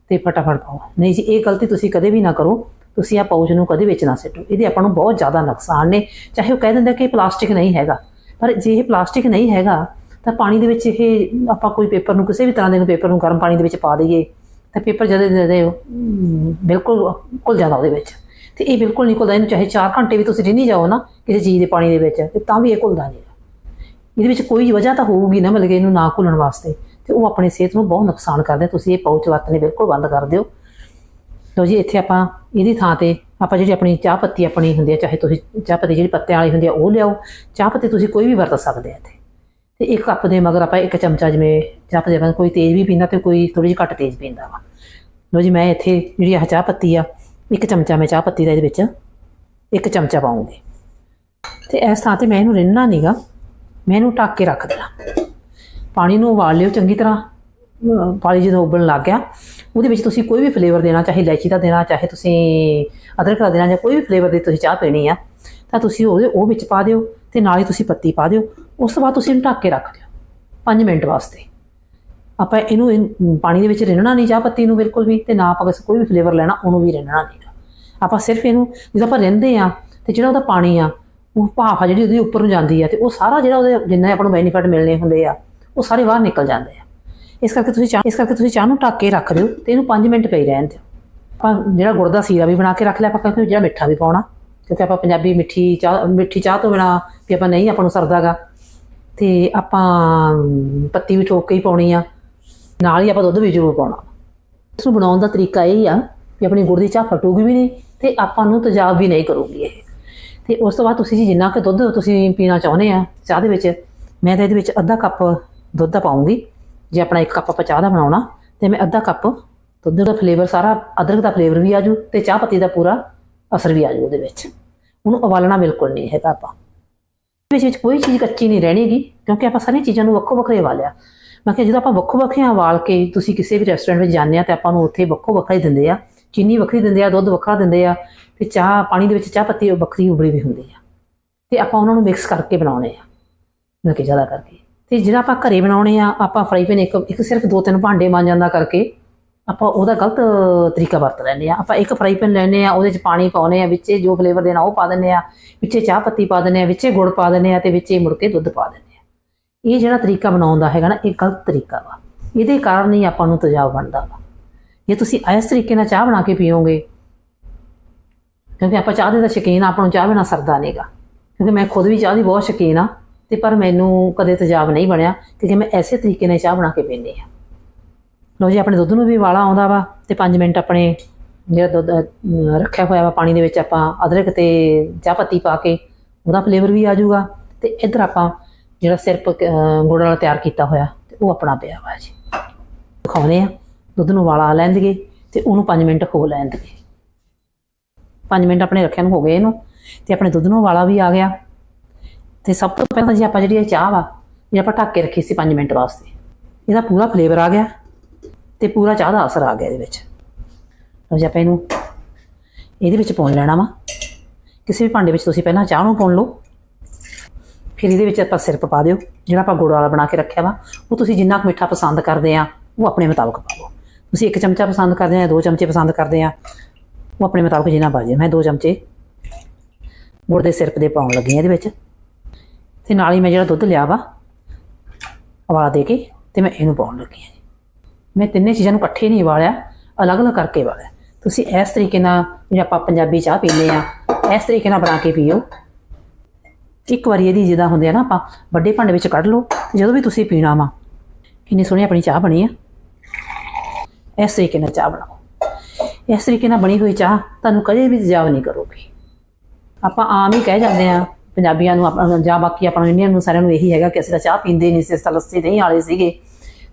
ਤੇ ਫਟਾਫਟ ਪਾਓ। ਨਹੀਂ ਜੀ, ਇਹ ਗਲਤੀ ਤੁਸੀਂ ਕਦੇ ਵੀ ਨਾ ਕਰੋ, ਤੁਸੀਂ ਆ ਪਾਊਚ ਨੂੰ ਕਦੇ ਵਿੱਚ ਨਾ ਸਿੱਟੋ। ਇਹਦੇ ਆਪਾਂ ਨੂੰ ਬਹੁਤ ਜ਼ਿਆਦਾ ਨੁਕਸਾਨ ਨੇ। ਚਾਹੇ ਉਹ ਕਹਿ ਦਿੰਦਾ ਕਿ ਪਲਾਸਟਿਕ ਨਹੀਂ ਹੈਗਾ, ਪਰ ਜੇ ਇਹ ਪਲਾਸਟਿਕ ਨਹੀਂ ਹੈਗਾ ਤਾਂ ਪਾਣੀ ਦੇ ਵਿੱਚ ਇਹ ਆਪਾਂ ਕੋਈ ਪੇਪਰ ਨੂੰ ਕਿਸੇ ਵੀ ਤਰ੍ਹਾਂ ਦੇ ਪੇਪਰ ਨੂੰ ਗਰਮ ਪਾਣੀ ਦੇ ਵਿੱਚ ਪਾ ਦਈਏ, ਤਾਂ ਪੇਪਰ ਜਦੇ ਜਦੇ ਬਿਲਕੁਲ ਘੁਲ ਜਾਂਦਾ ਉਹਦੇ ਵਿੱਚ। ਤੇ ਇਹ ਬਿਲਕੁਲ ਨਹੀਂ ਘੁਲਦਾ ਇਹਨੂੰ, ਚਾਹੇ 4 ਘੰਟੇ ਵੀ ਤੁਸੀਂ ਰਿੰਨੀ ਜਾਓ ਨਾ ਕਿਸੇ ਚੀਜ਼ ਦੇ ਪਾਣੀ ਦੇ ਵਿੱਚ, ਤੇ ਤਾਂ ਵੀ ਇਹ ਘੁਲਦਾ ਨਹੀਂ। ਇਹਦੇ ਵਿੱਚ ਕੋਈ ਵਜ੍ਹਾ ਤਾਂ ਹੋਊਗੀ ਨਾ, ਮਤਲਬ ਕਿ ਇਹਨੂੰ ਨਾ ਘੁਲਣ ਵਾਸਤੇ। ਤੇ ਉਹ ਆਪਣੀ ਸਿਹਤ ਨੂੰ ਬਹੁਤ ਨੁਕਸਾਨ ਕਰਦੇ ਤੁਸੀਂ ਇਹ ਪਾਉਚ ਵਰਤਨੇ ਬਿਲਕੁਲ ਬੰਦ ਕਰ ਦਿਓ। ਲਓ ਜੀ, ਇੱਥੇ ਆਪਾਂ ਇਹਦੀ ਥਾਂ ਤੇ, ਆਪਾਂ ਜਿਹੜੀ ਆਪਣੀ ਚਾਹ ਪੱਤੀ ਆਪਣੀ ਹੁੰਦੀ ਹੈ ਚਾਹੇ ਤੁਸੀਂ ਚਾਹ ਪੱਤੀ ਜਿਹੜੀ ਪੱਤਿਆਂ ਵਾਲੀ ਹੁੰਦੀ ਹੈ ਉਹ ਲਿਆਓ। ਚਾਹ ਪੱਤੀ ਤੁਸੀਂ ਕੋਈ ਵੀ ਵਰਤ ਸਕਦੇ ਆ ਇੱਥੇ। ਤੇ ਇੱਕ ਕੱਪ ਦੇ ਮਗਰ ਆਪਾਂ ਇੱਕ ਚਮਚਾ ਜਿਵੇਂ ਚਾਹ ਪੱਤੀ ਆਪਾਂ ਕੋਈ ਤੇਜ਼ ਵੀ ਪੀਂਦਾ ਤੇ ਕੋਈ ਥੋੜੀ ਜਿਹੀ ਘੱਟ ਤੇਜ਼ ਪੀਂਦਾ ਵਾ। ਲਓ ਜੀ, ਮੈਂ ਇੱਥੇ ਜਿਹੜੀ ਆਹ ਚਾਹ ਪੱਤੀ ਆ, ਇੱਕ ਚਮਚਾ ਮੈਂ ਚਾਹ ਪੱਤੀ ਦਾ ਇਹਦੇ ਵਿੱਚ ਇੱਕ ਚਮਚਾ ਪਾਉਂਗੀ। ਤੇ ਇਸ ਥਾਂ ਤੇ ਮੈਂ ਇਹਨੂੰ ਰਿੰਨਣਾ ਨਹੀਂਗਾ ਮੈਂ ਇਹਨੂੰ ਢੱਕ ਕੇ ਰੱਖ ਦੇਣਾ। ਪਾਣੀ ਨੂੰ ਉਬਾਲ ਲਿਓ ਚੰਗੀ ਤਰ੍ਹਾਂ ਪਾਣੀ ਜਦੋਂ ਉਬਲਣ ਲੱਗ ਗਿਆ, ਉਹਦੇ ਵਿੱਚ ਤੁਸੀਂ ਕੋਈ ਵੀ ਫਲੇਵਰ ਦੇਣਾ, ਚਾਹੇ ਇਲਾਇਚੀ ਦਾ ਦੇਣਾ, ਚਾਹੇ ਤੁਸੀਂ ਅਦਰਕ ਦਾ ਦੇਣਾ ਜਾਂ ਕੋਈ ਵੀ ਫਲੇਵਰ ਦੀ ਤੁਸੀਂ ਚਾਹ ਪੀਣੀ ਆ, ਤਾਂ ਤੁਸੀਂ ਉਹਦੇ, ਉਹ ਵਿੱਚ ਪਾ ਦਿਓ ਤੇ ਨਾਲ ਹੀ ਤੁਸੀਂ ਪੱਤੀ ਪਾ ਦਿਓ। ਉਸ ਤੋਂ ਬਾਅਦ ਤੁਸੀਂ ਇਹਨੂੰ ਢੱਕ ਕੇ ਰੱਖ ਦਿਓ 5 ਮਿੰਟ ਵਾਸਤੇ। ਆਪਾਂ ਇਹਨੂੰ ਪਾਣੀ ਦੇ ਵਿੱਚ ਰਿੰਨਣਾ ਨਹੀਂ, ਚਾਹ ਪੱਤੀ ਨੂੰ ਬਿਲਕੁਲ ਵੀ, ਤੇ ਨਾ ਆਪਾਂ ਕਿਸੇ ਕੋਈ ਵੀ ਫਲੇਵਰ ਲੈਣਾ, ਉਹਨੂੰ ਵੀ ਰਿੰਨਣਾ ਨਹੀਂ। ਆਪਾਂ ਸਿਰਫ ਇਹਨੂੰ, ਜਦੋਂ ਆਪਾਂ ਰਿੰਨਦੇ ਆ ਤੇ ਜਿਹੜਾ ਉਹਦਾ ਪਾਣੀ ਆ, ਉਹ ਭਾਫ ਆ ਜਿਹੜੀ ਉਹਦੇ ਉੱਪਰ ਨੂੰ ਜਾਂਦੀ ਆ, ਤੇ ਉਹ ਸਾਰਾ ਜਿਹੜਾ ਉਹਦੇ ਜਿੰਨਾ ਆਪਾਂ ਨੂੰ ਬੈਨੀਫਿਟ ਮਿਲਣੇ ਹੁੰਦੇ ਆ, ਉਹ ਸਾਰੇ ਬਾਹਰ ਨਿਕਲ ਜਾਂਦੇ ਆ। ਇਸ ਕਰਕੇ ਤੁਸੀਂ ਚਾਹ, ਇਸ ਕਰਕੇ ਤੁਸੀਂ ਚਾਹ ਨੂੰ ਢੱਕ ਕੇ ਰੱਖ ਦਿਓ ਤੇ ਇਹਨੂੰ 5 ਮਿੰਟ ਪਈ ਰਹਿਣ ਦਿਓ। ਆਪਾਂ ਜਿਹੜਾ ਗੁੜ ਦਾ ਸੀਰਾ ਵੀ ਬਣਾ ਕੇ ਰੱਖ ਲਿਆ, ਆਪਾਂ ਕਿਉਂਕਿ ਜਿਹੜਾ ਮਿੱਠਾ ਵੀ ਪਾਉਣਾ, ਕਿਉਂਕਿ ਆਪਾਂ ਪੰਜਾਬੀ ਮਿੱਠੀ ਚਾਹ ਮਿੱਠੀ ਚਾਹ ਤੋਂ ਬਿਨਾ ਵੀ ਆਪਾਂ ਨਹੀਂ ਆਪਾਂ ਨੂੰ ਸਰਦਾਗਾ ਤੇ ਆਪਾਂ ਪੱਤੀ ਵੀ ਠੋਕ ਕੇ ਹੀ ਪਾਉਣੀ ਆ। ਨਾਲ ਹੀ ਆਪਾਂ ਦੁੱਧ ਵੀ ਜ਼ਰੂਰ ਪਾਉਣਾ। ਇਸ ਨੂੰ ਬਣਾਉਣ ਦਾ ਤਰੀਕਾ ਇਹ ਹੀ ਆ ਵੀ ਆਪਣੀ ਗੁੜ ਦੀ ਚਾਹ ਫਟੂਗੀ ਵੀ ਨਹੀਂ ਤੇ ਆਪਾਂ ਨੂੰ ਤਜਾਬ ਵੀ ਨਹੀਂ ਕਰੂਗੀ ਇਹ। ਤੇ ਉਸ ਤੋਂ ਬਾਅਦ ਤੁਸੀਂ ਜੀ ਜਿੰਨਾ ਕੁ ਦੁੱਧ ਤੁਸੀਂ ਪੀਣਾ ਚਾਹੁੰਦੇ ਆ ਚਾਹ ਦੇ ਵਿੱਚ, ਮੈਂ ਤਾਂ ਇਹਦੇ ਵਿੱਚ ਅੱਧਾ ਕੱਪ ਦੁੱਧ ਦਾ ਪਾਉਂਗੀ ਜੇ ਆਪਣਾ ਇੱਕ ਕੱਪ ਆਪਾਂ ਚਾਹ ਦਾ ਬਣਾਉਣਾ, ਤੇ ਮੈਂ ਅੱਧਾ ਕੱਪ ਦੁੱਧ ਦਾ ਫਲੇਵਰ ਸਾਰਾ, ਅਦਰਕ ਦਾ ਫਲੇਵਰ ਵੀ ਆਜੂ ਤੇ ਚਾਹ ਪੱਤੀ ਦਾ ਪੂਰਾ ਅਸਰ ਵੀ ਆਜੂ ਉਹਦੇ ਵਿੱਚ। ਉਹਨੂੰ ਉਬਾਲਣਾ ਬਿਲਕੁਲ ਨਹੀਂ ਹੈਗਾ ਆਪਾਂ। ਵਿੱਚ ਵਿੱਚ ਕੋਈ ਚੀਜ਼ ਕੱਚੀ ਨਹੀਂ ਰਹਿਣੀਗੀ, ਕਿਉਂਕਿ ਆਪਾਂ ਸਾਰੀਆਂ ਚੀਜ਼ਾਂ ਨੂੰ ਵੱਖੋ ਵੱਖਰੇ ਉਬਾਲਿਆ ਮੈਂ ਕਿਹਾ ਜਦੋਂ ਆਪਾਂ ਵੱਖੋ ਵੱਖਰੀਆਂ ਉਬਾਲ ਕੇ ਤੁਸੀਂ ਕਿਸੇ ਵੀ ਰੈਸਟੋਰੈਂਟ ਵਿੱਚ ਜਾਂਦੇ ਆ ਤੇ ਆਪਾਂ ਨੂੰ ਉੱਥੇ ਵੱਖੋ ਵੱਖਰਾ ਹੀ ਦਿੰਦੇ ਆ, ਚੀਨੀ ਵੱਖਰੀ ਦਿੰਦੇ ਆ, ਦੁੱਧ ਵੱਖਰਾ ਦਿੰਦੇ ਆ, ਤੇ ਚਾਹ, ਪਾਣੀ ਦੇ ਵਿੱਚ ਚਾਹ ਪੱਤੀ ਵੱਖਰੀ ਉਬਲੀ ਵੀ ਹੁੰਦੀ ਆ। ਤੇ ਆਪਾਂ ਉਹਨਾਂ ਨੂੰ ਮਿਕਸ ਕਰਕੇ ਬਣਾਉਣੇ ਆ, ਮਤਲਬ ਕਿ ਜ਼ਿਆਦਾ ਕਰਕੇ। ਤੇ ਜਿਹੜਾ ਆਪਾਂ ਘਰੇ ਬਣਾਉਣੇ ਆ, ਆਪਾਂ ਫਰਾਈ ਪੈਨ ਇੱਕ ਇੱਕ ਸਿਰਫ ਦੋ ਤਿੰਨ ਭਾਂਡੇ ਮਾਂਜਣ ਦਾ ਕਰਕੇ ਆਪਾਂ ਉਹਦਾ ਗਲਤ ਤਰੀਕਾ ਵਰਤ ਲੈਂਦੇ ਆ ਆਪਾਂ ਇੱਕ ਫਰਾਈ ਪੈਨ ਲੈਨੇ ਆ ਉਹਦੇ ਚ ਪਾਣੀ ਪਾਉਨੇ ਆ ਵਿੱਚੇ ਜੋ ਫਲੇਵਰ ਦੇਣਾ ਉਹ ਪਾ ਦਿੰਦੇ ਆ ਵਿੱਚੇ ਚਾਹ ਪੱਤੀ ਪਾ ਦਿੰਦੇ ਆ ਵਿੱਚੇ ਗੁੜ ਪਾ ਦਿੰਦੇ ਆ ਤੇ ਵਿੱਚੇ ਮੁੜ ਕੇ ਦੁੱਧ ਪਾ ਦਿੰਦੇ ਆ ਇਹ ਜਿਹੜਾ ਤਰੀਕਾ ਬਣਾਉਣ ਦਾ ਹੈਗਾ ਨਾ, ਇਹ ਗਲਤ ਤਰੀਕਾ ਵਾ। ਇਹਦੇ ਕਾਰਨ ਹੀ ਆਪਾਂ ਨੂੰ ਤੇਜ਼ਾਬ ਬਣਦਾ ਵਾ। ਜੇ ਤੁਸੀਂ ਇਸ ਤਰੀਕੇ ਨਾਲ ਚਾਹ ਬਣਾ ਕੇ ਪੀਓਗੇ, ਕਿਉਂਕਿ ਆਪਾਂ ਚਾਹ ਦੇ ਤਾਂ ਸ਼ੌਕੀਨ ਆਪਾਂ ਨੂੰ ਚਾਹ ਬਿਨਾ ਸਰਦਾ ਨਹੀਂਗਾ ਕਿਉਂਕਿ ਮੈਂ ਖੁਦ ਵੀ ਚਾਹ ਦੀ ਬਹੁਤ ਸ਼ੌਕੀਨ ਆ ਤੇ ਪਰ ਮੈਨੂੰ ਕਦੇ ਤੇਜ਼ਾਬ ਨਹੀਂ ਬਣਿਆ ਕਿਉਂਕਿ ਮੈਂ ਐਸੇ ਤਰੀਕੇ ਨਾਲ ਚਾਹ ਬਣਾ ਕੇ ਪੀਂਦੀ ਆ ਲਓ ਜੀ ਆਪਣੇ ਦੁੱਧ ਨੂੰ ਵੀ ਵਾਲਾ ਆਉਂਦਾ ਵਾ ਤੇ 5 ਮਿੰਟ ਆਪਣੇ ਜਿਹੜਾ ਦੁੱਧ ਅਹ, ਰੱਖਿਆ ਹੋਇਆ ਵਾ ਪਾਣੀ ਦੇ ਵਿੱਚ ਆਪਾਂ ਅਦਰਕ ਤੇ ਚਾਹ ਪੱਤੀ ਪਾ ਕੇ ਉਹਦਾ ਫਲੇਵਰ ਵੀ ਆ ਜਾਊਗਾ ਤੇ ਇੱਧਰ ਆਪਾਂ ਜਿਹੜਾ ਸਿਰਪ ਅਹ, ਗੁੜ ਨਾਲ ਤਿਆਰ ਕੀਤਾ ਹੋਇਆ ਤੇ ਉਹ ਆਪਣਾ ਪਿਆ ਵਾ ਜੀ। ਦਿਖਾਉਂਦੇ ਆ ਦੁੱਧ ਨੂੰ ਵਾਲਾ ਲੈਣ ਦੇਗੇ ਤੇ ਉਹਨੂੰ 5 ਮਿੰਟ ਹੋ ਲੈਣ ਦੇਗੇ 5 ਮਿੰਟ ਆਪਣੇ ਰੱਖਿਆ ਨੂੰ ਹੋ ਗਏ ਇਹਨੂੰ ਤੇ ਆਪਣੇ ਦੁੱਧ ਨੂੰ ਵਾਲਾ ਵੀ ਆ ਗਿਆ ਤੇ ਸਭ ਤੋਂ ਪਹਿਲਾਂ ਜੀ ਆਪਾਂ ਜਿਹੜੀ ਇਹ ਚਾਹ ਵਾ ਇਹ ਆਪਾਂ ਢੱਕ ਕੇ ਰੱਖੀ ਸੀ 5 ਮਿੰਟ ਵਾਸਤੇ। ਇਹਦਾ ਪੂਰਾ ਫਲੇਵਰ ਆ ਗਿਆ। ਤੇ ਪੂਰਾ ਚਾਹ ਦਾ ਅਸਰ ਆ ਗਿਆ ਇਹਦੇ ਵਿੱਚ। ਲਓ ਜੀ ਆਪਾਂ ਇਹਨੂੰ ਇਹਦੇ ਵਿੱਚ ਪਾਉਣ ਲੈਣਾ ਵਾ। ਕਿਸੇ ਵੀ ਭਾਂਡੇ ਵਿੱਚ ਤੁਸੀਂ ਪਹਿਲਾਂ ਚਾਹ ਨੂੰ ਪਾਉਣ ਲਓ। ਫਿਰ ਇਹਦੇ ਵਿੱਚ ਆਪਾਂ ਸਿਰਪ ਪਾ ਦਿਓ, ਜਿਹੜਾ ਆਪਾਂ ਗੁੜ ਵਾਲਾ ਬਣਾ ਕੇ ਰੱਖਿਆ ਵਾ, ਉਹ ਤੁਸੀਂ ਜਿੰਨਾ ਕੁ ਮਿੱਠਾ ਪਸੰਦ ਕਰਦੇ ਆ, ਉਹ ਆਪਣੇ ਮੁਤਾਬਕ ਪਾ ਲਓ ਤੁਸੀਂ ਇੱਕ ਚਮਚਾ ਪਸੰਦ ਕਰਦੇ ਆ ਜਾਂ ਦੋ ਚਮਚੇ ਪਸੰਦ ਕਰਦੇ ਆ, ਉਹ ਆਪਣੇ ਮੁਤਾਬਕ ਜਿੰਨਾ ਪਾ ਦਿਓ। ਮੈਂ ਦੋ ਚਮਚੇ ਗੁੜ ਦੇ ਸਿਰਪ ਦੇ ਪਾਉਣ ਲੱਗੀ ਆ ਇਹਦੇ ਵਿੱਚ। ਤੇ ਨਾਲ ਹੀ ਮੈਂ ਜਿਹੜਾ ਦੁੱਧ ਲਿਆ ਵਾ, ਉਬਾਲਾ ਦੇ ਕੇ ਤੇ ਮੈਂ ਇਹਨੂੰ ਪਾਉਣ ਲੱਗੀ ਆ ਮੈਂ ਤਿੰਨੇ ਚੀਜ਼ਾਂ ਨੂੰ ਇਕੱਠੇ ਨਹੀਂ ਵਾਲਿਆ, ਅਲੱਗ-ਅਲੱਗ ਕਰਕੇ ਵਾਲਿਆ। ਤੁਸੀਂ ਇਸ ਤਰੀਕੇ ਨਾਲ ਜੇ ਆਪਾਂ ਪੰਜਾਬੀ ਚਾਹ ਪੀਂਦੇ ਆ ਇਸ ਤਰੀਕੇ ਨਾਲ ਬਣਾ ਕੇ ਪੀਓ। ਇੱਕ ਵਾਰੀ ਇਹਦੀ ਜਿੱਦਾਂ ਹੁੰਦੇ ਆ ਨਾ ਆਪਾਂ ਵੱਡੇ ਭਾਂਡੇ ਵਿੱਚ ਕੱਢ ਲਓ ਜਦੋਂ ਵੀ ਤੁਸੀਂ ਪੀਣਾ ਵਾ, ਕਿੰਨੀ ਸੋਹਣੀ ਆਪਣੀ ਚਾਹ ਬਣੀ ਆ। ਇਸ ਤਰੀਕੇ ਨਾਲ ਚਾਹ ਬਣਾਓ। ਇਸ ਤਰੀਕੇ ਨਾਲ ਬਣੀ ਹੋਈ ਚਾਹ ਤੁਹਾਨੂੰ ਕਦੇ ਵੀ ਤੇਜ਼ਾਬ ਨਹੀਂ ਕਰੂਗੀ। ਆਪਾਂ ਆਮ ਹੀ ਕਹਿ ਜਾਂਦੇ ਆ ਪੰਜਾਬੀਆਂ ਨੂੰ ਆਪਣਾ- ਜਾਂ ਬਾਕੀ ਆਪਾਂ ਇੰਡੀਅਨ ਨੂੰ ਸਾਰਿਆਂ ਨੂੰ ਇਹੀ ਹੈਗਾ ਕਿ ਅਸੀਂ ਤਾਂ ਚਾਹ ਪੀਂਦੇ ਨਹੀਂ ਸੀ, ਅਸੀਂ ਤਾਂ ਲੱਸੀ ਨਹੀਂ ਵਾਲੇ ਸੀਗੇ।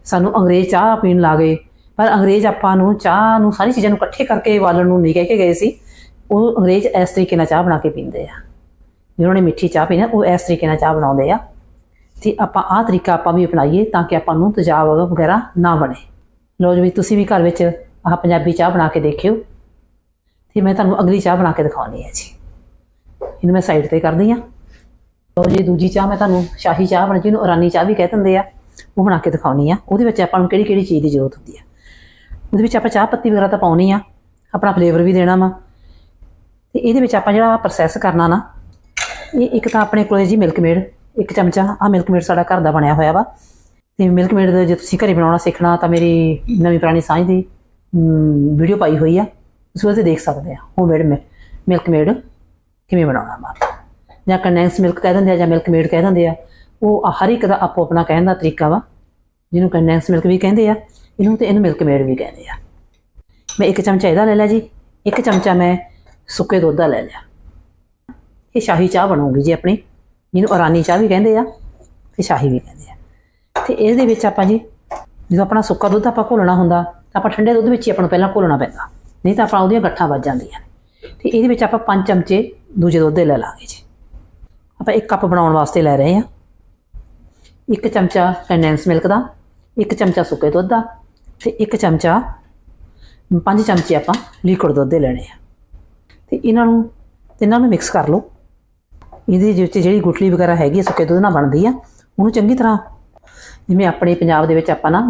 ਸਾਨੂੰ ਅੰਗਰੇਜ਼ ਚਾਹ ਪੀਣ ਲੱਗੇ ਪਰ ਅੰਗਰੇਜ਼ ਆਪਾਂ ਨੂੰ ਚਾਹ ਨੂੰ ਸਾਰੀ ਚੀਜ਼ਾਂ ਨੂੰ ਇਕੱਠੇ ਕਰਕੇ ਵਾਲਣ ਨੂੰ ਨਹੀਂ ਕਹਿ ਕੇ ਗਏ ਸੀ। ਉਹ ਅੰਗਰੇਜ਼ ਇਸ ਤਰੀਕੇ ਨਾਲ ਚਾਹ ਬਣਾ ਕੇ ਪੀਂਦੇ ਆ। ਜਿਹਨਾਂ ਨੇ ਮਿੱਠੀ ਚਾਹ ਪੀਣਾ ਉਹ ਇਸ ਤਰੀਕੇ ਨਾਲ ਚਾਹ ਬਣਾਉਂਦੇ ਆ। ਤੇ ਆਪਾਂ ਆਹ ਤਰੀਕਾ ਆਪਾਂ ਵੀ ਅਪਣਾਈਏ ਤਾਂ ਕਿ ਆਪਾਂ ਨੂੰ ਤੇਜ਼ਾਬ ਵਗੈਰਾ ਨਾ ਬਣੇ। ਲੋ ਜੀ ਤੁਸੀਂ ਵੀ ਘਰ ਵਿੱਚ ਆਹ ਪੰਜਾਬੀ ਚਾਹ ਬਣਾ ਕੇ ਦੇਖਿਓ। ਤੇ ਮੈਂ ਤੁਹਾਨੂੰ ਅਗਲੀ ਚਾਹ ਬਣਾ ਕੇ ਦਿਖਾਉਣੀ ਹੈ ਜੀ। ਇਹਨੂੰ ਮੈਂ ਸਾਈਡ ਤੇ ਕਰਦੀ ਆ। ਲੋ ਜੀ, ਦੂਜੀ ਚਾਹ ਮੈਂ ਤੁਹਾਨੂੰ ਸ਼ਾਹੀ ਚਾਹ ਬਣ ਜਿਹਨੂੰ ਇਰਾਨੀ ਚਾਹ ਵੀ ਕਹਿ ਦਿੰਦੇ ਆ। ਉਹ ਬਣਾ ਕੇ ਦਿਖਾਉਣੀ ਆ। ਉਹਦੇ ਵਿੱਚ ਆਪਾਂ ਨੂੰ ਕਿਹੜੀ ਕਿਹੜੀ ਚੀਜ਼ ਦੀ ਜ਼ਰੂਰਤ ਹੁੰਦੀ ਆ। ਉਹਦੇ ਵਿੱਚ ਆਪਾਂ ਚਾਹ ਪੱਤੀ ਵਗੈਰਾ ਤਾਂ ਪਾਉਣੀ ਆ। ਆਪਣਾ ਫਲੇਵਰ ਵੀ ਦੇਣਾ ਵਾ। ਤੇ ਇਹਦੇ ਵਿੱਚ ਆਪਾਂ ਜਿਹੜਾ ਪ੍ਰੋਸੈਸ ਕਰਨਾ ਨਾ, ਇਹ ਇੱਕ ਤਾਂ ਆਪਣੇ ਕੋਲੇ ਜੀ ਮਿਲਕ ਮੇਡ ਇੱਕ ਚਮਚਾ। ਆ ਮਿਲਕ ਮੇਡ ਸਾਡਾ ਘਰ ਦਾ ਬਣਿਆ ਹੋਇਆ ਵਾ। ਤੇ ਮਿਲਕ ਮੇਡ ਦੇ ਜੇ ਤੁਸੀਂ ਘਰੇ ਬਣਾਉਣਾ, ਸਿੱਖਣਾ, ਤਾਂ ਮੇਰੀ ਨਵੀਂ ਪੁਰਾਣੀ ਸਾਂਝ ਦੀ ਵੀਡੀਓ ਪਾਈ ਹੋਈ ਆ। ਤੁਸੀਂ ਉਹਦੇ ਤੇ ਦੇਖ ਸਕਦੇ ਆ ਉਹ ਮੇਡ ਮਿਲਕ ਮੇਡ ਕਿਵੇਂ ਬਣਾਉਣਾ ਵਾ। ਜਾਂ ਕੰਡੈਂਸ ਮਿਲਕ ਕਹਿ ਦਿੰਦੇ ਆ ਜਾਂ ਮਿਲਕ ਮੇਡ ਕਹਿ ਦਿੰਦੇ ਆ। ਉਹ ਹਰ ਇੱਕ ਦਾ ਆਪੋ ਆਪਣਾ ਕਹਿਣ ਦਾ ਤਰੀਕਾ ਵਾ, ਜਿਹਨੂੰ ਕੰਡੈਂਸ ਮਿਲਕ ਵੀ ਕਹਿੰਦੇ ਆ, ਇਹਨੂੰ ਤੇ ਇਹਨੂੰ ਮਿਲਕ ਮੇਡ ਵੀ ਕਹਿੰਦੇ ਆ। ਮੈਂ ਇੱਕ ਚਮਚਾ ਇਹਦਾ ਲੈ ਲਿਆ ਜੀ, ਇੱਕ ਚਮਚਾ ਮੈਂ ਸੁੱਕੇ ਦੁੱਧ ਦਾ ਲੈ ਲਿਆ। ਇਹ ਸ਼ਾਹੀ ਚਾਹ ਬਣੂਗੀ ਜੀ ਆਪਣੀ, ਜਿਹਨੂੰ ਅਰਾਨੀ ਚਾਹ ਵੀ ਕਹਿੰਦੇ ਆ, ਤੇ ਸ਼ਾਹੀ ਵੀ ਕਹਿੰਦੇ ਆ। ਤੇ ਇਹਦੇ ਵਿੱਚ ਆਪਾਂ ਜੀ, ਜਦੋਂ ਆਪਣਾ ਸੁੱਕਾ ਦੁੱਧ ਆਪਾਂ ਘੋਲਣਾ ਹੁੰਦਾ, ਤਾਂ ਆਪਾਂ ਠੰਡੇ ਦੁੱਧ ਵਿੱਚ ਹੀ ਆਪਾਂ ਨੂੰ ਪਹਿਲਾਂ ਘੋਲਣਾ ਪੈਂਦਾ, ਨਹੀਂ ਤਾਂ ਆਪਾਂ ਉਹਦੀਆਂ ਗੱਠਾਂ ਵੱਜ ਜਾਂਦੀਆਂ ਨੇ। ਤੇ ਇਹਦੇ ਵਿੱਚ ਆਪਾਂ 5 ਚਮਚੇ ਦੂਜੇ ਦੁੱਧ ਦੇ ਲੈ ਲਾਂਗੇ ਜੀ। ਆਪਾਂ ਇੱਕ ਕੱਪ ਬਣਾਉਣ ਵਾਸਤੇ ਲੈ ਰਹੇ ਹਾਂ। ਇੱਕ ਚਮਚਾ ਕੰਡੈਂਸ ਮਿਲਕ ਦਾ ਇੱਕ ਚਮਚਾ ਸੁੱਕੇ ਦੁੱਧ ਦਾ ਤੇ ਇੱਕ ਚਮਚਾ ਪੰਜ ਚਮਚੇ ਆਪਾਂ ਲਿਕੁਇਡ ਦੁੱਧ ਦੇ ਲੈਣੇ ਆ। ਤੇ ਇਹਨਾਂ ਨੂੰ ਤਿੰਨਾਂ ਨੂੰ ਮਿਕਸ ਕਰ ਲਓ। ਇਹਦੇ ਵਿੱਚ ਜਿਹੜੀ ਗੁਠਲੀ ਵਗੈਰਾ ਹੈਗੀ ਆ, ਸੁੱਕੇ ਦੁੱਧ ਨਾਲ ਬਣਦੀ ਆ ਉਹਨੂੰ ਚੰਗੀ ਤਰ੍ਹਾਂ ਜਿਵੇਂ ਆਪਣੇ ਪੰਜਾਬ ਦੇ ਵਿੱਚ ਆਪਾਂ ਨਾ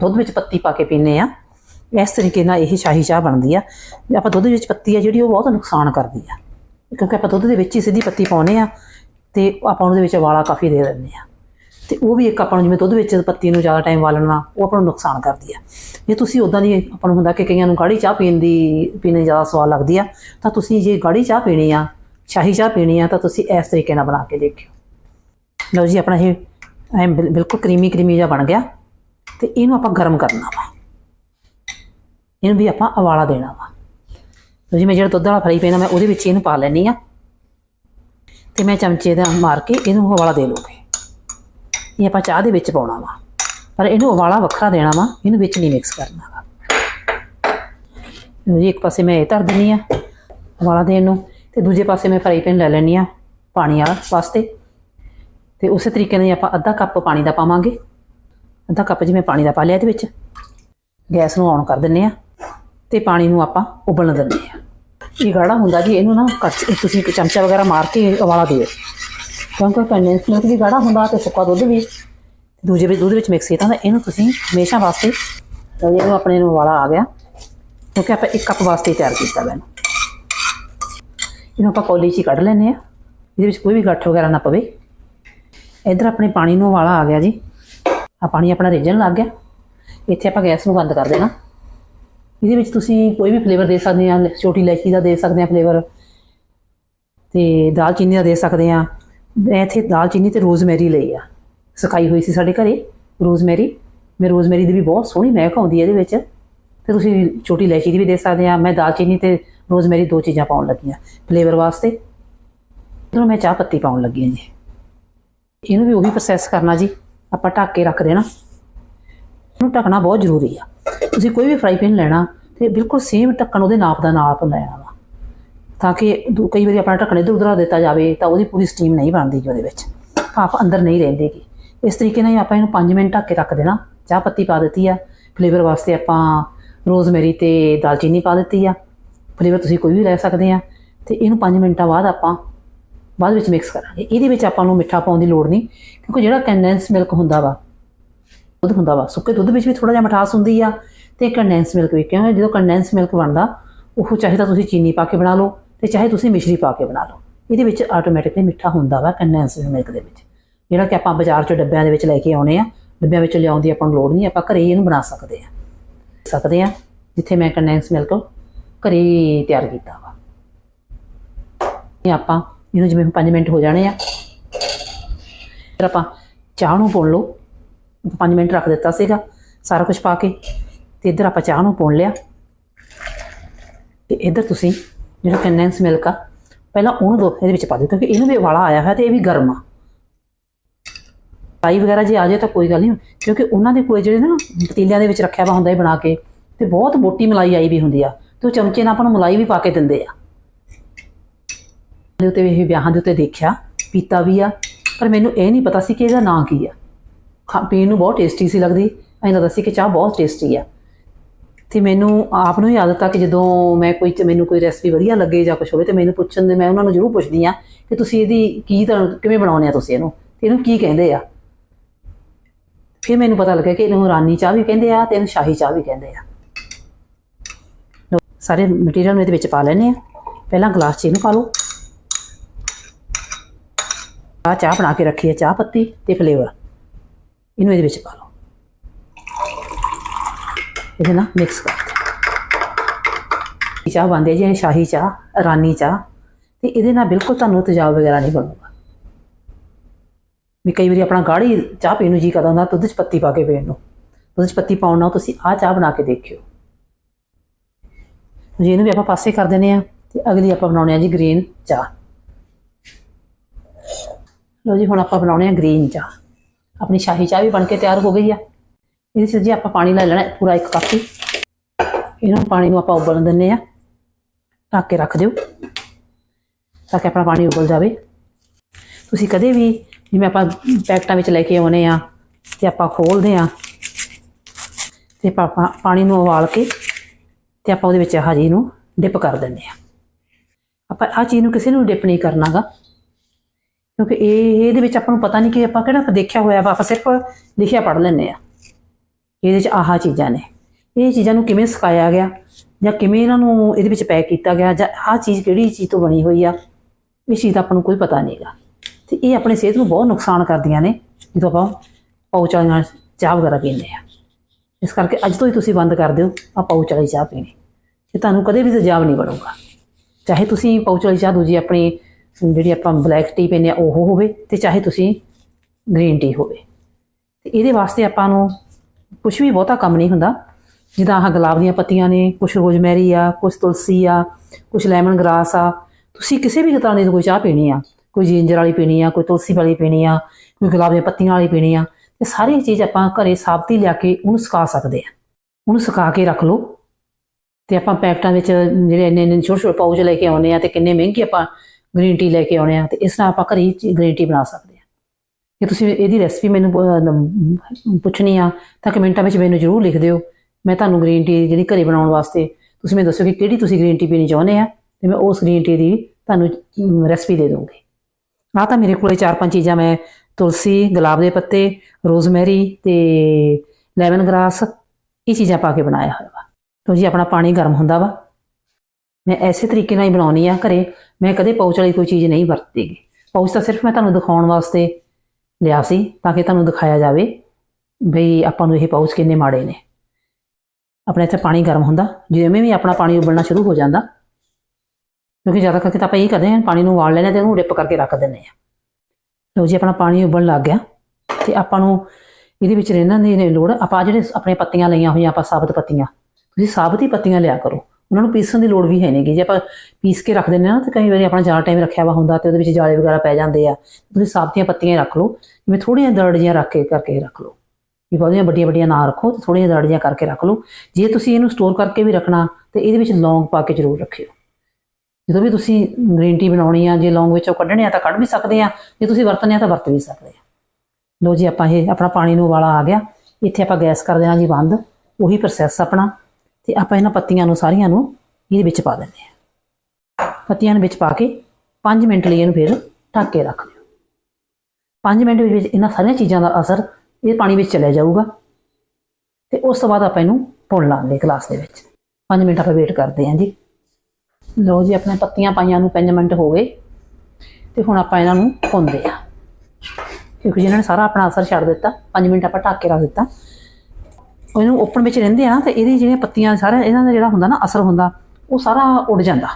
ਦੁੱਧ ਵਿੱਚ ਪੱਤੀ ਪਾ ਕੇ ਪੀਂਦੇ ਆ ਇਸ ਤਰੀਕੇ ਨਾਲ ਇਹ ਸ਼ਾਹੀ ਚਾਹ ਬਣਦੀ ਆ। ਆਪਾਂ ਦੁੱਧ ਵਿੱਚ ਪੱਤੀ ਆ ਜਿਹੜੀ ਉਹ ਬਹੁਤ ਨੁਕਸਾਨ ਕਰਦੀ ਆ। ਕਿਉਂਕਿ ਆਪਾਂ ਦੁੱਧ ਦੇ ਵਿੱਚ ਹੀ ਸਿੱਧੀ ਪੱਤੀ ਪਾਉਨੇ ਆ ਤੇ ਆਪਾਂ ਉਹਦੇ ਵਿੱਚ ਵਾਲਾ ਕਾਫੀ ਦੇ ਦਿੰਦੇ ਆ। ਤੇ ਉਹ ਵੀ ਇੱਕ ਆਪਾਂ ਨੂੰ ਜਿਵੇਂ ਦੁੱਧ ਵਿੱਚ ਪੱਤੀ ਨੂੰ ਜ਼ਿਆਦਾ ਟਾਈਮ ਵਾਲਣਾ ਉਹ ਆਪਾਂ ਨੂੰ ਨੁਕਸਾਨ ਕਰਦੀ ਆ। ਜੇ ਤੁਸੀਂ ਉਦਾਂ ਦੀ ਆਪਾਂ ਨੂੰ ਹੁੰਦਾ ਕਿ ਕਈਆਂ ਨੂੰ ਗਾੜੀ ਚਾਹ ਪੀਣ ਦੀ, ਪੀਣੇ ਜ਼ਿਆਦਾ ਸਵਾਦ ਲੱਗਦੀ ਆ, ਤਾਂ ਤੁਸੀਂ ਜੇ ਗਾੜੀ ਚਾਹ ਪੀਣੀ ਆ, ਸ਼ਾਹੀ ਚਾਹ ਪੀਣੀ ਆ, ਤਾਂ ਤੁਸੀਂ ਇਸ ਤਰੀਕੇ ਨਾਲ ਬਣਾ ਕੇ ਦੇਖਿਓ। ਲਓ ਜੀ, ਆਪਣਾ ਇਹ ਐਂ ਬਿਲ- ਬਿਲਕੁਲ ਕਰੀਮੀ ਕਰੀਮੀ ਜਿਹਾ ਬਣ ਗਿਆ ਤੇ ਇਹਨੂੰ ਆਪਾਂ ਗਰਮ ਕਰਨਾ ਵਾ। ਇਹਨੂੰ ਵੀ ਆਪਾਂ ਉਬਾਲਾ ਦੇਣਾ ਵਾ। ਲਓ ਜੀ, ਮੈਂ ਜਿਹੜਾ ਦੁੱਧ ਵਾਲਾ ਫਰਾਈ ਪੈਨ ਮੈਂ ਉਹਦੇ ਵਿੱਚ ਇਹਨੂੰ ਪਾ ਲੈਣੀ ਆ ਤੇ ਮੈਂ ਚਮਚੇ ਦਾ ਮਾਰ ਕੇ ਇਹਨੂੰ ਉਬਾਲਾ ਦੇ ਲੂੰਗੀ ਇਹ ਆਪਾਂ ਚਾਹ ਦੇ ਵਿੱਚ ਪਾਉਣਾ ਵਾ। ਪਰ ਇਹਨੂੰ ਉਬਾਲਾ ਵੱਖਰਾ ਦੇਣਾ ਵਾ, ਇਹਨੂੰ ਵਿੱਚ ਨਹੀਂ ਮਿਕਸ ਕਰਨਾ ਵਾ। ਲਓ ਜੀ, ਇੱਕ ਪਾਸੇ ਮੈਂ ਇਹ ਧਰ ਦਿੰਨੀ ਆ ਉਬਾਲਾ ਦੇਣ ਨੂੰ ਤੇ ਦੂਜੇ ਪਾਸੇ ਮੈਂ ਫਰਾਈ ਪੈਨ ਲੈ ਲੈਣੀ ਆ ਪਾਣੀ ਵਾਲਾ ਵਾਸਤੇ। ਤੇ ਉਸੇ ਤਰੀਕੇ ਨਾਲ ਆਪਾਂ ਅੱਧਾ ਕੱਪ ਪਾਣੀ ਦਾ ਪਾਵਾਂਗੇ। ਅੱਧਾ ਕੱਪ ਜਿਵੇਂ ਪਾਣੀ ਦਾ ਪਾ ਲਿਆ ਇਹਦੇ ਵਿੱਚ। ਗੈਸ ਨੂੰ ਔਨ ਕਰ ਦਿੰਨੇ ਆ ਤੇ ਪਾਣੀ ਨੂੰ ਆਪਾਂ ਉਬਲਣ ਦਿੰਦੇ ਆ। ਇਹ ਗਾੜਾ ਹੁੰਦਾ ਜੀ, ਇਹਨੂੰ ਨਾ ਕੱਚ ਤੁਸੀਂ ਇੱਕ ਚਮਚਾ ਵਗੈਰਾ ਮਾਰ ਕੇ ਉਬਾਲਾ ਦਿਓ। ਕਿਉਂਕਿ ਕੰਡੈਂਸ ਮਿਲਕ ਵੀ ਗਾੜਾ ਹੁੰਦਾ ਤੇ ਸੁੱਕਾ ਦੁੱਧ ਵੀ। ਦੂਜੇ ਵੀ ਦੁੱਧ ਵਿੱਚ ਮਿਕਸ ਕੀਤਾ ਤਾਂ ਇਹਨੂੰ ਤੁਸੀਂ ਹਮੇਸ਼ਾ ਵਾਸਤੇ ਇਹਨੂੰ ਆਪਣੇ ਨੂੰ ਉਬਾਲਾ ਆ ਗਿਆ। ਕਿਉਂਕਿ ਆਪਾਂ ਇੱਕ ਕੱਪ ਵਾਸਤੇ ਤਿਆਰ ਕੀਤਾ ਵੈਨ ਇਹਨੂੰ। ਆਪਾਂ ਕੌਲੀ 'ਚ ਹੀ ਕੱਢ ਲੈਂਦੇ ਆ ਇਹਦੇ ਵਿੱਚ ਕੋਈ ਵੀ ਗੱਠ ਵਗੈਰਾ ਨਾ ਪਵੇ। ਇਧਰ ਆਪਣੇ ਪਾਣੀ ਨੂੰ ਉਬਾਲਾ ਆ ਗਿਆ ਜੀ। ਆ ਪਾਣੀ ਆਪਣਾ ਰਿੱਝਣ ਲੱਗ ਗਿਆ। ਇੱਥੇ ਆਪਾਂ ਗੈਸ ਨੂੰ ਬੰਦ ਕਰ ਦੇਣਾ। ਇਹਦੇ ਵਿੱਚ ਤੁਸੀਂ ਕੋਈ ਵੀ ਫਲੇਵਰ ਦੇ ਸਕਦੇ ਆ ਛੋਟੀ ਇਲਾਇਚੀ ਦਾ ਦੇ ਸਕਦੇ ਆ ਫਲੇਵਰ ਤੇ ਦਾਲਚੀਨੀ ਦਾ ਦੇ ਸਕਦੇ ਆ ਮੈਂ ਇੱਥੇ ਦਾਲਚੀਨੀ ਤੇ ਰੋਜ਼ਮੈਰੀ ਲਈ ਆ। ਸੁਕਾਈ ਹੋਈ ਸੀ ਸਾਡੇ ਘਰੇ, ਰੋਜ਼ਮੈਰੀ। ਮੈਂ ਰੋਜ਼ਮੈਰੀ ਦੀ ਵੀ ਬਹੁਤ ਸੋਹਣੀ ਮਹਿਕ ਆਉਂਦੀ ਹੈ ਇਹਦੇ ਵਿੱਚ। ਤੇ ਤੁਸੀਂ ਛੋਟੀ ਇਲਾਇਚੀ ਦੀ ਵੀ ਦੇ ਸਕਦੇ ਆ। ਮੈਂ ਦਾਲਚੀਨੀ ਤੇ ਰੋਜ਼ਮੈਰੀ ਦੋ ਚੀਜ਼ਾਂ ਪਾਉਣ ਲੱਗੀ ਆ ਫਲੇਵਰ ਵਾਸਤੇ। ਇਧਰੋਂ ਮੈਂ ਚਾਹ ਪੱਤੀ ਪਾਉਣ ਲੱਗੀ ਆ ਜੀ। ਇਹਨੂੰ ਵੀ ਉਹੀ ਪ੍ਰੋਸੈਸ ਕਰਨਾ ਜੀ। ਆਪਾਂ ਢੱਕ ਕੇ ਰੱਖ ਦੇਣਾ। ਇਹਨੂੰ ਢੱਕਣਾ ਬਹੁਤ ਜ਼ਰੂਰੀ ਆ। ਤੁਸੀਂ ਕੋਈ ਵੀ ਫਰਾਈ ਪੈਨ ਲੈਣਾ ਤੇ ਬਿਲਕੁਲ ਸੇਮ ਢੱਕਣ ਉਹਦੇ ਨਾਪ ਦਾ ਨਾਪ ਲੈਣਾ ਵਾ ਤਾਂ ਕਿ ਦੂ- ਕਈ ਵਾਰੀ ਆਪਣਾ ਢੱਕਣ ਇੱਧਰ ਉੱਧਰ ਦਿੱਤਾ ਜਾਵੇ ਤਾਂ ਉਹਦੀ ਪੂਰੀ ਸਟੀਮ ਨਹੀਂ ਬਣਦੀ ਜੀ ਉਹਦੇ ਵਿੱਚ। ਭਾਫ ਅੰਦਰ ਨਹੀਂ ਰਹਿੰਦੀਗੀ ਇਸ ਤਰੀਕੇ ਨਾਲ ਹੀ ਆਪਾਂ ਇਹਨੂੰ 5 ਮਿੰਟ ਢੱਕ ਕੇ ਰੱਖ ਦੇਣਾ। ਚਾਹ ਪੱਤੀ ਪਾ ਦਿੱਤੀ ਆ। ਫਲੇਵਰ ਵਾਸਤੇ ਆਪਾਂ ਰੋਜ਼ਮੈਰੀ ਤੇ ਦਾਲਚੀਨੀ ਪਾ ਦਿੱਤੀ ਆ। ਫਲੇਵਰ ਤੁਸੀਂ ਕੋਈ ਵੀ ਲੈ ਸਕਦੇ ਆ। ਤੇ ਇਹਨੂੰ 5 ਮਿੰਟਾਂ ਬਾਅਦ ਆਪਾਂ ਬਾਅਦ ਵਿੱਚ ਮਿਕਸ ਕਰਾਂਗੇ। ਇਹਦੇ ਵਿੱਚ ਆਪਾਂ ਨੂੰ ਮਿੱਠਾ ਪਾਉਣ ਦੀ ਲੋੜ ਨਹੀਂ, ਕਿਉਂਕਿ ਜਿਹੜਾ ਕੰਡੈਂਸ ਮਿਲਕ ਹੁੰਦਾ ਵਾ, ਦੁੱਧ ਹੁੰਦਾ ਵਾ, ਸੁੱਕੇ ਦੁੱਧ ਵਿੱਚ ਵੀ ਥੋੜਾ ਜਿਹਾ ਮਿਠਾਸ ਹੁੰਦੀ ਆ ਤੇ ਕੰਡੈਂਸ ਮਿਲਕ ਵੀ। ਕਿਉਂ? ਜਦੋਂ ਕੰਡੈਂਸ ਮਿਲਕ ਬਣਦਾ, ਉਹ ਚਾਹੇ ਤਾਂ ਤੁਸੀਂ ਚੀਨੀ ਪਾ ਕੇ ਬਣਾ ਲਓ। ਤੇ ਚਾਹੇ ਤੁਸੀਂ ਮਿਸ਼ਰੀ ਪਾ ਕੇ ਬਣਾ ਲਓ। ਇਹਦੇ ਵਿੱਚ ਆਟੋਮੈਟਿਕਲੀ ਮਿੱਠਾ ਹੁੰਦਾ ਵਾ ਕੰਡੈਂਸ ਮਿਲਕ ਦੇ ਵਿੱਚ। ਜਿਹੜਾ ਕਿ ਆਪਾਂ ਬਾਜ਼ਾਰ ਚੋਂ ਡੱਬਿਆਂ ਦੇ ਵਿੱਚ ਲੈ ਕੇ ਆਉਣੇ ਆ, ਡੱਬਿਆਂ ਵਿੱਚ ਲਿਆਉਣ ਦੀ ਆਪਾਂ ਨੂੰ ਲੋੜ ਨਹੀਂ, ਆਪਾਂ ਘਰੇ ਇਹਨੂੰ ਬਣਾ ਸਕਦੇ ਆ। ਸਕਦੇ ਆ, ਜਿੱਥੇ ਮੈਂ ਕੰਡੈਂਸ ਮਿਲਕ ਘਰੇ ਤਿਆਰ ਕੀਤਾ ਵਾ। ਇਹ ਆਪਾਂ, ਇਹਨੂੰ ਜਿਵੇਂ 5 ਮਿੰਟ ਹੋ ਜਾਣੇ ਆ। ਫਿਰ ਆਪਾਂ ਚਾਹ ਨੂੰ ਪੁਣ ਲਓ। 5 ਮਿੰਟ ਰੱਖ ਦਿੱਤਾ ਸੀਗਾ, ਸਾਰਾ ਕੁਝ ਪਾ ਕੇ। ਤੇ ਇੱਧਰ ਆਪਾਂ ਚਾਹ ਨੂੰ ਪੁਣ ਲਿਆ। ਤੇ ਇੱਧਰ ਤੁਸੀਂ ਜਿਹੜਾ ਕੰਡੈਂਸ ਮਿਲਕ ਆ ਪਹਿਲਾਂ ਉਹਨੂੰ ਦੋ ਇਹਦੇ ਵਿੱਚ ਪਾ ਦਿਓ, ਕਿਉਂਕਿ ਇਹਨੂੰ ਵੀ ਵਾਲਾ ਆਇਆ ਹੋਇਆ ਤੇ ਇਹ ਵੀ ਗਰਮ ਆ। ਪਾਈ ਵਗੈਰਾ ਜੇ ਆ ਜਾਏ ਤਾਂ ਕੋਈ ਗੱਲ ਨਹੀਂ, ਕਿਉਂਕਿ ਉਹਨਾਂ ਦੇ ਕੋਲ ਜਿਹੜੇ ਨਾ ਪਤੀਲਿਆਂ ਦੇ ਵਿੱਚ ਰੱਖਿਆ ਵਾ ਹੁੰਦਾ ਇਹ ਬਣਾ ਕੇ, ਤੇ ਬਹੁਤ ਮੋਟੀ ਮਲਾਈ ਆਈ ਵੀ ਹੁੰਦੀ ਆ, ਤੇ ਉਹ ਚਮਚੇ ਨਾਲ ਆਪਾਂ ਨੂੰ ਮਲਾਈ ਵੀ ਪਾ ਕੇ ਦਿੰਦੇ ਆ। ਦੇ ਉੱਤੇ ਇਹ ਵਿਆਹਾਂ ਦੇ ਉੱਤੇ ਦੇਖਿਆ, ਪੀਤਾ ਵੀ ਆ, ਪਰ ਮੈਨੂੰ ਇਹ ਨਹੀਂ ਪਤਾ ਸੀ ਕਿ ਇਹਦਾ ਨਾਂ ਕੀ ਆ। ਖਾ, ਪੀਣ ਨੂੰ ਬਹੁਤ ਟੇਸਟੀ ਸੀ ਲੱਗਦੀ, ਐਂ ਲੱਗਦਾ ਸੀ ਕਿ ਚਾਹ ਬਹੁਤ ਟੇਸਟੀ ਆ। ਤੇ ਮੈਨੂੰ ਆਪ ਨੂੰ ਹੀ ਆਦਤ ਆ ਕਿ ਜਦੋਂ ਮੈਂ ਕੋਈ ਮੈਨੂੰ ਕੋਈ ਰੈਸਪੀ ਵਧੀਆ ਲੱਗੇ ਜਾਂ ਕੁਝ ਹੋਵੇ ਤੇ ਮੈਨੂੰ ਪੁੱਛਣ ਦੇ, ਮੈਂ ਉਹਨਾਂ ਨੂੰ ਜ਼ਰੂਰ ਪੁੱਛਦੀ ਆ ਕਿ ਤੁਸੀਂ ਇਹਦੀ ਕੀ ਤਾਂ ਕਿਵੇਂ ਬਣਾਉਂਦੇ ਆ ਤੁਸੀਂ ਇਹਨੂੰ? ਤੇ ਇਹਨੂੰ ਕੀ ਕਹਿੰਦੇ ਆ? ਫਿਰ ਮੈਨੂੰ ਪਤਾ ਲੱਗਿਆ ਕਿ ਇਹਨੂੰ ਰਾਨੀ ਚਾਹ ਵੀ ਕਹਿੰਦੇ ਆ ਤੇ ਇਹਨੂੰ ਸ਼ਾਹੀ ਚਾਹ ਵੀ ਕਹਿੰਦੇ ਆ। ਸਾਰੇ ਮਟੀਰੀਅਲ ਨੂੰ ਇਹਦੇ ਵਿੱਚ ਪਾ ਲੈਣੇ ਆ ਪਹਿਲਾਂ ਗਲਾਸ 'ਚ ਇਹਨੂੰ ਪਾ ਲਓ। ਆ ਚਾਹ ਬਣਾ ਕੇ ਰੱਖੀ ਹੈ ਚਾਹ ਪੱਤੀ ਤੇ ਫਲੇਵਰ ਇਹਨੂੰ ਇਹਦੇ ਵਿੱਚ ਪਾ ਲਓ। ਇਹਦੇ ਨਾਲ ਮਿਕਸ ਕਰ ਦਿਓ ਚਾਹ ਬਣਦੀ ਹੈ ਜੀ, ਇਹ ਸ਼ਾਹੀ ਚਾਹ, ਰਾਨੀ ਚਾਹ। ਤੇ ਇਹਦੇ ਨਾਲ ਬਿਲਕੁਲ ਤੁਹਾਨੂੰ ਤੇਜ਼ਾਬ ਵਗੈਰਾ ਨਹੀਂ ਬਣੂਗਾ। ਵੀ ਕਈ ਵਾਰੀ ਆਪਣਾ ਗਾੜੀ ਚਾਹ ਪੀਣ ਨੂੰ ਜੀ ਕਰਦਾ ਹੁੰਦਾ, ਦੁੱਧ 'ਚ ਪੱਤੀ ਪਾ ਕੇ ਪੀਣ ਨੂੰ। ਦੁੱਧ 'ਚ ਪੱਤੀ ਪਾਉਣ ਨਾਲ ਤੁਸੀਂ ਆਹ ਚਾਹ ਬਣਾ ਕੇ ਦੇਖਿਓ। ਜੀ ਇਹਨੂੰ ਵੀ ਆਪਾਂ ਪਾਸੇ ਕਰ ਦਿੰਦੇ ਆ ਤੇ ਅਗਲੀ ਆਪਾਂ ਬਣਾਉਣੇ ਆ ਜੀ ਗ੍ਰੀਨ ਚਾਹ। ਲਓ ਜੀ, ਹੁਣ ਆਪਾਂ ਬਣਾਉਣੇ ਆ ਗ੍ਰੀਨ ਚਾਹ। ਆਪਣੀ ਸ਼ਾਹੀ ਚਾਹ ਵੀ ਬਣ ਕੇ ਤਿਆਰ ਹੋ ਗਈ ਆ। ਇਹਦੇ 'ਚ ਜੀ ਆਪਾਂ ਪਾਣੀ ਲੈ ਲੈਣਾ, ਪੂਰਾ ਇੱਕ ਕੱਪ ਹੀ। ਇਹਨਾਂ ਪਾਣੀ ਨੂੰ ਆਪਾਂ ਉਬਲਣ ਦਿੰਨੇ ਆ ਢੱਕ ਕੇ ਰੱਖ ਦਿਓ, ਤਾਂ ਕਿ ਆਪਣਾ ਪਾਣੀ ਉਬਲ ਜਾਵੇ। ਤੁਸੀਂ ਕਦੇ ਵੀ, ਜਿਵੇਂ ਆਪਾਂ ਪੈਕਟਾਂ ਵਿੱਚ ਲੈ ਕੇ ਆਉਨੇ ਆ ਤੇ ਆਪਾਂ ਖੋਲਦੇ ਆ ਤੇ ਪਾਪਾ ਪਾਣੀ ਨੂੰ ਉਬਾਲ ਕੇ, ਤੇ ਆਪਾਂ ਉਹਦੇ ਵਿੱਚ ਆਹ ਹਾਜੀ ਨੂੰ ਡਿਪ ਕਰ ਦਿੰਦੇ ਆ ਆਪਾਂ ਆ ਚੀਜ਼ ਨੂੰ ਕਿਸੇ ਨੂੰ ਡਿਪ ਨਹੀਂ ਕਰਨਾਗਾ ਕਿਉਂਕਿ ਇਹ, ਇਹਦੇ ਵਿੱਚ ਆਪਾਂ ਨੂੰ ਪਤਾ ਨਹੀਂ ਕਿ ਆਪਾਂ ਕਿਹੜਾ ਦੇਖਿਆ ਹੋਇਆ ਵਾ, ਆਪਾਂ ਸਿਰਫ ਲਿਖਿਆ ਪੜ੍ਹ ਲੈਂਦੇ ਆ ਇਹਦੇ ਚ ਆਹ ਚੀਜ਼ਾਂ ਨੇ। ਇਹ ਚੀਜ਼ਾਂ ਨੂੰ ਕਿਵੇਂ ਸੁਕਾਇਆ ਗਿਆ ਜਾਂ ਕਿਵੇਂ ਇਹਨਾਂ ਨੂੰ ਇਹਦੇ ਵਿੱਚ ਪੈਕ ਕੀਤਾ ਗਿਆ ਜਾਂ ਆਹ ਚੀਜ਼ ਕਿਹੜੀ ਚੀਜ਼ ਤੋਂ ਬਣੀ ਹੋਈ ਆ ਇਸ ਚੀਜ਼ ਦਾ ਆਪਾਂ ਨੂੰ ਕੋਈ ਪਤਾ ਨਹੀਂਗਾ ਤੇ ਇਹ ਆਪਣੀ ਸਿਹਤ ਨੂੰ ਬਹੁਤ ਨੁਕਸਾਨ ਕਰਦੀਆਂ ਨੇ, ਜਦੋਂ ਆਪਾਂ ਪਾਊਚ ਨਾਲ ਚਾਹ ਵਗੈਰਾ ਪੀਂਦੇ ਆ। ਇਸ ਕਰਕੇ ਅੱਜ ਤੋਂ ਹੀ ਤੁਸੀਂ ਬੰਦ ਕਰ ਦਿਓ ਆ ਪਾਊਚ ਵਾਲੀ ਚਾਹ ਪੀਣੀ। ਤੇ ਤੁਹਾਨੂੰ ਕਦੇ ਵੀ ਤੇਜ਼ਾਬ ਨਹੀਂ ਬਣੂਗਾ। ਚਾਹੇ ਤੁਸੀਂ ਪਾਊਚ ਵਾਲੀ ਚਾਹ ਦੂਜੀ ਆਪਣੀ ਜਿਹੜੀ ਆਪਾਂ ਬਲੈਕ ਟੀ ਪੀਂਦੇ ਆ, ਉਹ ਹੋਵੇ ਤੇ ਚਾਹੇ ਤੁਸੀਂ ਗ੍ਰੀਨ ਟੀ ਹੋਵੇ। ਤੇ ਇਹਦੇ ਵਾਸਤੇ ਆਪਾਂ ਨੂੰ ਕੁਝ ਵੀ ਬਹੁਤਾ ਕੰਮ ਨਹੀਂ ਹੁੰਦਾ। ਜਿੱਦਾਂ ਆਹ ਗੁਲਾਬ ਦੀਆਂ ਪੱਤੀਆਂ ਨੇ ਕੁਝ ਰੋਜ਼ਮੈਰੀ ਆ ਕੁਝ ਤੁਲਸੀ ਆ ਕੁਝ ਲੈਮਨ ਗ੍ਰਾਸ ਆ। ਤੁਸੀਂ ਕਿਸੇ ਵੀ ਤਰ੍ਹਾਂ ਦੀ ਕੋਈ ਚਾਹ ਪੀਣੀ ਆ, ਕੋਈ ਜਿੰਜਰ ਵਾਲੀ ਪੀਣੀ ਆ, ਕੋਈ ਤੁਲਸੀ ਵਾਲੀ ਪੀਣੀ ਆ, ਕੋਈ ਗੁਲਾਬ ਦੀਆਂ ਪੱਤੀਆਂ ਵਾਲੀ ਪੀਣੀ ਆ, ਤੇ ਸਾਰੀ ਚੀਜ਼ ਆਪਾਂ ਘਰੇ ਸਾਬਤੀ ਲਿਆ ਕੇ ਉਹਨੂੰ ਸੁਕਾ ਸਕਦੇ ਆ। ਉਹਨੂੰ ਸੁਕਾ ਕੇ ਰੱਖ ਲਓ। ਤੇ ਆਪਾਂ ਪੈਕਟਾਂ ਵਿੱਚ ਜਿਹੜੇ ਇੰਨੇ ਇੰਨੇ ਛੋਟੇ ਛੋਟੇ ਪਾਊਚ ਲੈ ਕੇ ਆਉਨੇ ਆ ਤੇ ਕਿੰਨੇ ਮਹਿੰਗੇ ਆਪਾਂ ਗ੍ਰੀਨ ਟੀ ਲੈ ਕੇ ਆਉਨੇ ਆ ਤੇ ਇਸ ਨਾਲ ਆਪਾਂ ਘਰੇ ਹੀ ਗ੍ਰੀਨ ਟੀ ਬਣਾ ਸਕਦੇ ਆ। ਜੇ ਤੁਸੀਂ ਇਹਦੀ ਰੈਸਪੀ ਮੈਨੂੰ ਪੁੱਛਣੀ ਆ, ਤਾਂ ਕਮੈਂਟਾਂ ਵਿੱਚ ਮੈਨੂੰ ਜ਼ਰੂਰ ਲਿਖ ਦਿਓ। ਮੈਂ ਤੁਹਾਨੂੰ ਗ੍ਰੀਨ ਟੀ ਜਿਹੜੀ ਘਰੇ ਬਣਾਉਣ ਵਾਸਤੇ, ਤੁਸੀਂ ਮੈਨੂੰ ਦੱਸੋ ਕਿ ਕਿਹੜੀ ਤੁਸੀਂ ਗ੍ਰੀਨ ਟੀ ਪੀਣੀ ਚਾਹੁੰਦੇ ਆ, ਤੇ ਮੈਂ ਉਸ ਗ੍ਰੀਨ ਟੀ ਦੀ ਤੁਹਾਨੂੰ ਰੈਸਪੀ ਦੇ ਦੂੰਗੀ ਆਹ ਤਾਂ ਮੇਰੇ ਕੋਲੇ ਚਾਰ ਪੰਜ ਚੀਜ਼ਾਂ ਮੈਂ, ਤੁਲਸੀ, ਗੁਲਾਬ ਦੇ ਪੱਤੇ, ਰੋਜ਼ਮੈਰੀ ਤੇ ਲੈਮਨ ਗ੍ਰਾਸ ਇਹ ਚੀਜ਼ਾਂ ਪਾ ਕੇ ਬਣਾਇਆ ਹੋਇਆ ਵਾ। ਤੋ ਜੀ, ਆਪਣਾ ਪਾਣੀ ਗਰਮ ਹੁੰਦਾ ਵਾ। ਮੈਂ ਐਸੇ ਤਰੀਕੇ ਨਾਲ ਹੀ ਬਣਾਉਣੀ ਆ ਘਰੇ, ਮੈਂ ਕਦੇ ਪਾਊਚ ਵਾਲੀ ਕੋਈ ਚੀਜ਼ ਨਹੀਂ ਵਰਤੀਗੀ ਪਾਊਚ ਤਾਂ ਸਿਰਫ ਮੈਂ ਤੁਹਾਨੂੰ ਦਿਖਾਉਣ ਵਾਸਤੇ ਲਿਆ ਸੀ ਤਾਂ ਕਿ ਤੁਹਾਨੂੰ ਦਿਖਾਇਆ ਜਾਵੇ ਬਈ ਆਪਾਂ ਨੂੰ ਇਹ ਪਾਊਚ ਕਿੰਨੇ ਮਾੜੇ ਨੇ। ਆਪਣਾ ਇੱਥੇ ਪਾਣੀ ਗਰਮ ਹੁੰਦਾ, ਜਿਵੇਂ ਵੀ ਆਪਣਾ ਪਾਣੀ ਉਬਲਣਾ ਸ਼ੁਰੂ ਹੋ ਜਾਂਦਾ। ਕਿਉਂਕਿ ਜ਼ਿਆਦਾ ਕਰਕੇ ਤਾਂ ਆਪਾਂ ਇਹ ਕਰਦੇ ਹਾਂ, ਪਾਣੀ ਨੂੰ ਉਬਾਲ ਲੈਂਦੇ ਹਾਂ ਤੇ ਉਹਨੂੰ ਡਿਪ ਕਰਕੇ ਰੱਖ ਦਿੰਦੇ ਹਾਂ। ਲਓ ਜੀ, ਆਪਣਾ ਪਾਣੀ ਉਬਲਣ ਲੱਗ ਗਿਆ ਤੇ ਆਪਾਂ ਨੂੰ ਇਹਦੇ ਵਿੱਚ ਰਹਿਣਾ ਦੀ ਨਹੀਂ ਲੋੜ, ਆਪਾਂ ਜਿਹੜੇ ਆਪਣੇ ਪੱਤੀਆਂ ਲਈਆਂ ਹੋਈਆਂ, ਆਪਾਂ ਸਾਬਤ ਪੱਤੀਆਂ। ਤੁਸੀਂ ਸਾਬਤ ਹੀ ਪੱਤੀਆਂ ਲਿਆ ਕਰੋ। ਉਹਨਾਂ ਨੂੰ ਪੀਸਣ ਦੀ ਲੋੜ ਵੀ ਹੈ ਨਹੀਂਗੀ ਜੇ ਆਪਾਂ ਪੀਸ ਕੇ ਰੱਖ ਦਿੰਦੇ ਹਾਂ ਨਾ, ਤੇ ਕਈ ਵਾਰੀ ਆਪਣਾ ਜ਼ਿਆਦਾ ਟਾਈਮ ਰੱਖਿਆ ਵਾ ਹੁੰਦਾ ਤੇ ਉਹਦੇ ਵਿੱਚ ਜਾਲੇ ਵਗੈਰਾ ਪੈ ਜਾਂਦੇ ਆ। ਤੁਸੀਂ ਸਾਬਤੀਆਂ ਪੱਤੀਆਂ ਰੱਖ ਲਓ, ਜਿਵੇਂ ਥੋੜੀਆਂ ਦਰੜ ਜਿਹੀਆਂ ਰੱਖ ਕੇ ਕਰਕੇ ਰੱਖ ਲਓ। ਵੀ ਬਹੁਤੀਆਂ ਵੱਡੀਆਂ ਵੱਡੀਆਂ ਨਾ ਰੱਖੋ ਤੇ ਥੋੜੀਆਂ ਦਰੜ ਜਿਹੀਆਂ ਕਰਕੇ ਰੱਖ ਲਓ। ਜੇ ਤੁਸੀਂ ਇਹਨੂੰ ਸਟੋਰ ਕਰਕੇ ਵੀ ਰੱਖਣਾ, ਤੇ ਇਹਦੇ ਵਿੱਚ ਲੌਂਗ ਪਾ ਕੇ ਜ਼ਰੂਰ ਰੱਖਿਓ। ਜਦੋਂ ਵੀ ਤੁਸੀਂ ਗ੍ਰੀਨ ਟੀ ਬਣਾਉਣੀ ਆ, ਜੇ ਲੌਂਗ ਵਿੱਚੋਂ ਕੱਢਣੇ ਆ ਤਾਂ ਕੱਢ ਵੀ ਸਕਦੇ ਆ, ਜੇ ਤੁਸੀਂ ਵਰਤਣੇ ਆ ਤਾਂ ਵਰਤ ਵੀ ਸਕਦੇ ਆ। ਲੋ ਜੀ, ਆਪਾਂ ਇਹ ਆਪਣਾ ਪਾਣੀ ਨੂੰ ਉਬਾਲਾ ਆ ਗਿਆ। ਇੱਥੇ ਆਪਾਂ ਗੈਸ ਕਰ ਦੇਣਾ ਜੀ ਬੰਦ, ਉਹੀ ਪ੍ਰੋਸੈਸ ਆਪਣਾ। ਤੇ ਆਪਾਂ ਇਹਨਾਂ ਪੱਤੀਆਂ ਨੂੰ ਸਾਰੀਆਂ ਨੂੰ ਇਹਦੇ ਵਿੱਚ ਪਾ ਦਿੰਦੇ ਆ ਪੱਤੀਆਂ ਨੂੰ ਵਿੱਚ ਪਾ ਕੇ 5 ਮਿੰਟ ਲਈ ਇਹਨੂੰ ਫਿਰ ਢੱਕ ਕੇ ਰੱਖ ਦਿਓ। 5 ਮਿੰਟ ਵਿੱਚ ਇਹਨਾਂ ਸਾਰੀਆਂ ਚੀਜ਼ਾਂ ਦਾ ਅਸਰ ਇਹ ਪਾਣੀ ਵਿੱਚ ਚਲਿਆ ਜਾਊਗਾ ਤੇ ਉਸ ਤੋਂ ਬਾਅਦ ਆਪਾਂ ਇਹਨੂੰ ਪੁਣ ਲਾਂਗੇ ਗਲਾਸ ਦੇ ਵਿੱਚ। 5 ਮਿੰਟ ਆਪਾਂ ਵੇਟ ਕਰਦੇ ਹਾਂ ਜੀ। ਲਓ ਜੀ, ਆਪਣੇ ਪੱਤੀਆਂ ਪਾਈਆਂ ਨੂੰ 5 ਮਿੰਟ ਹੋ ਗਏ ਤੇ ਹੁਣ ਆਪਾਂ ਇਹਨਾਂ ਨੂੰ ਭੁੰਨਦੇ ਆ ਕਿਉਂਕਿ ਇਹਨਾਂ ਨੇ ਸਾਰਾ ਆਪਣਾ ਅਸਰ ਛੱਡ ਦਿੱਤਾ 5 ਮਿੰਟ ਆਪਾਂ ਢੱਕ ਕੇ ਰੱਖ ਦਿੱਤਾ। ਇਹਨੂੰ ਓਪਨ ਵਿੱਚ ਰਹਿੰਦੇ ਆ ਨਾ, ਤੇ ਇਹਦੀ ਜਿਹੜੀਆਂ ਪੱਤੀਆਂ ਸਾਰਾ ਇਹਨਾਂ ਦਾ ਜਿਹੜਾ ਹੁੰਦਾ ਨਾ ਅਸਰ ਹੁੰਦਾ, ਉਹ ਸਾਰਾ ਉੱਡ ਜਾਂਦਾ।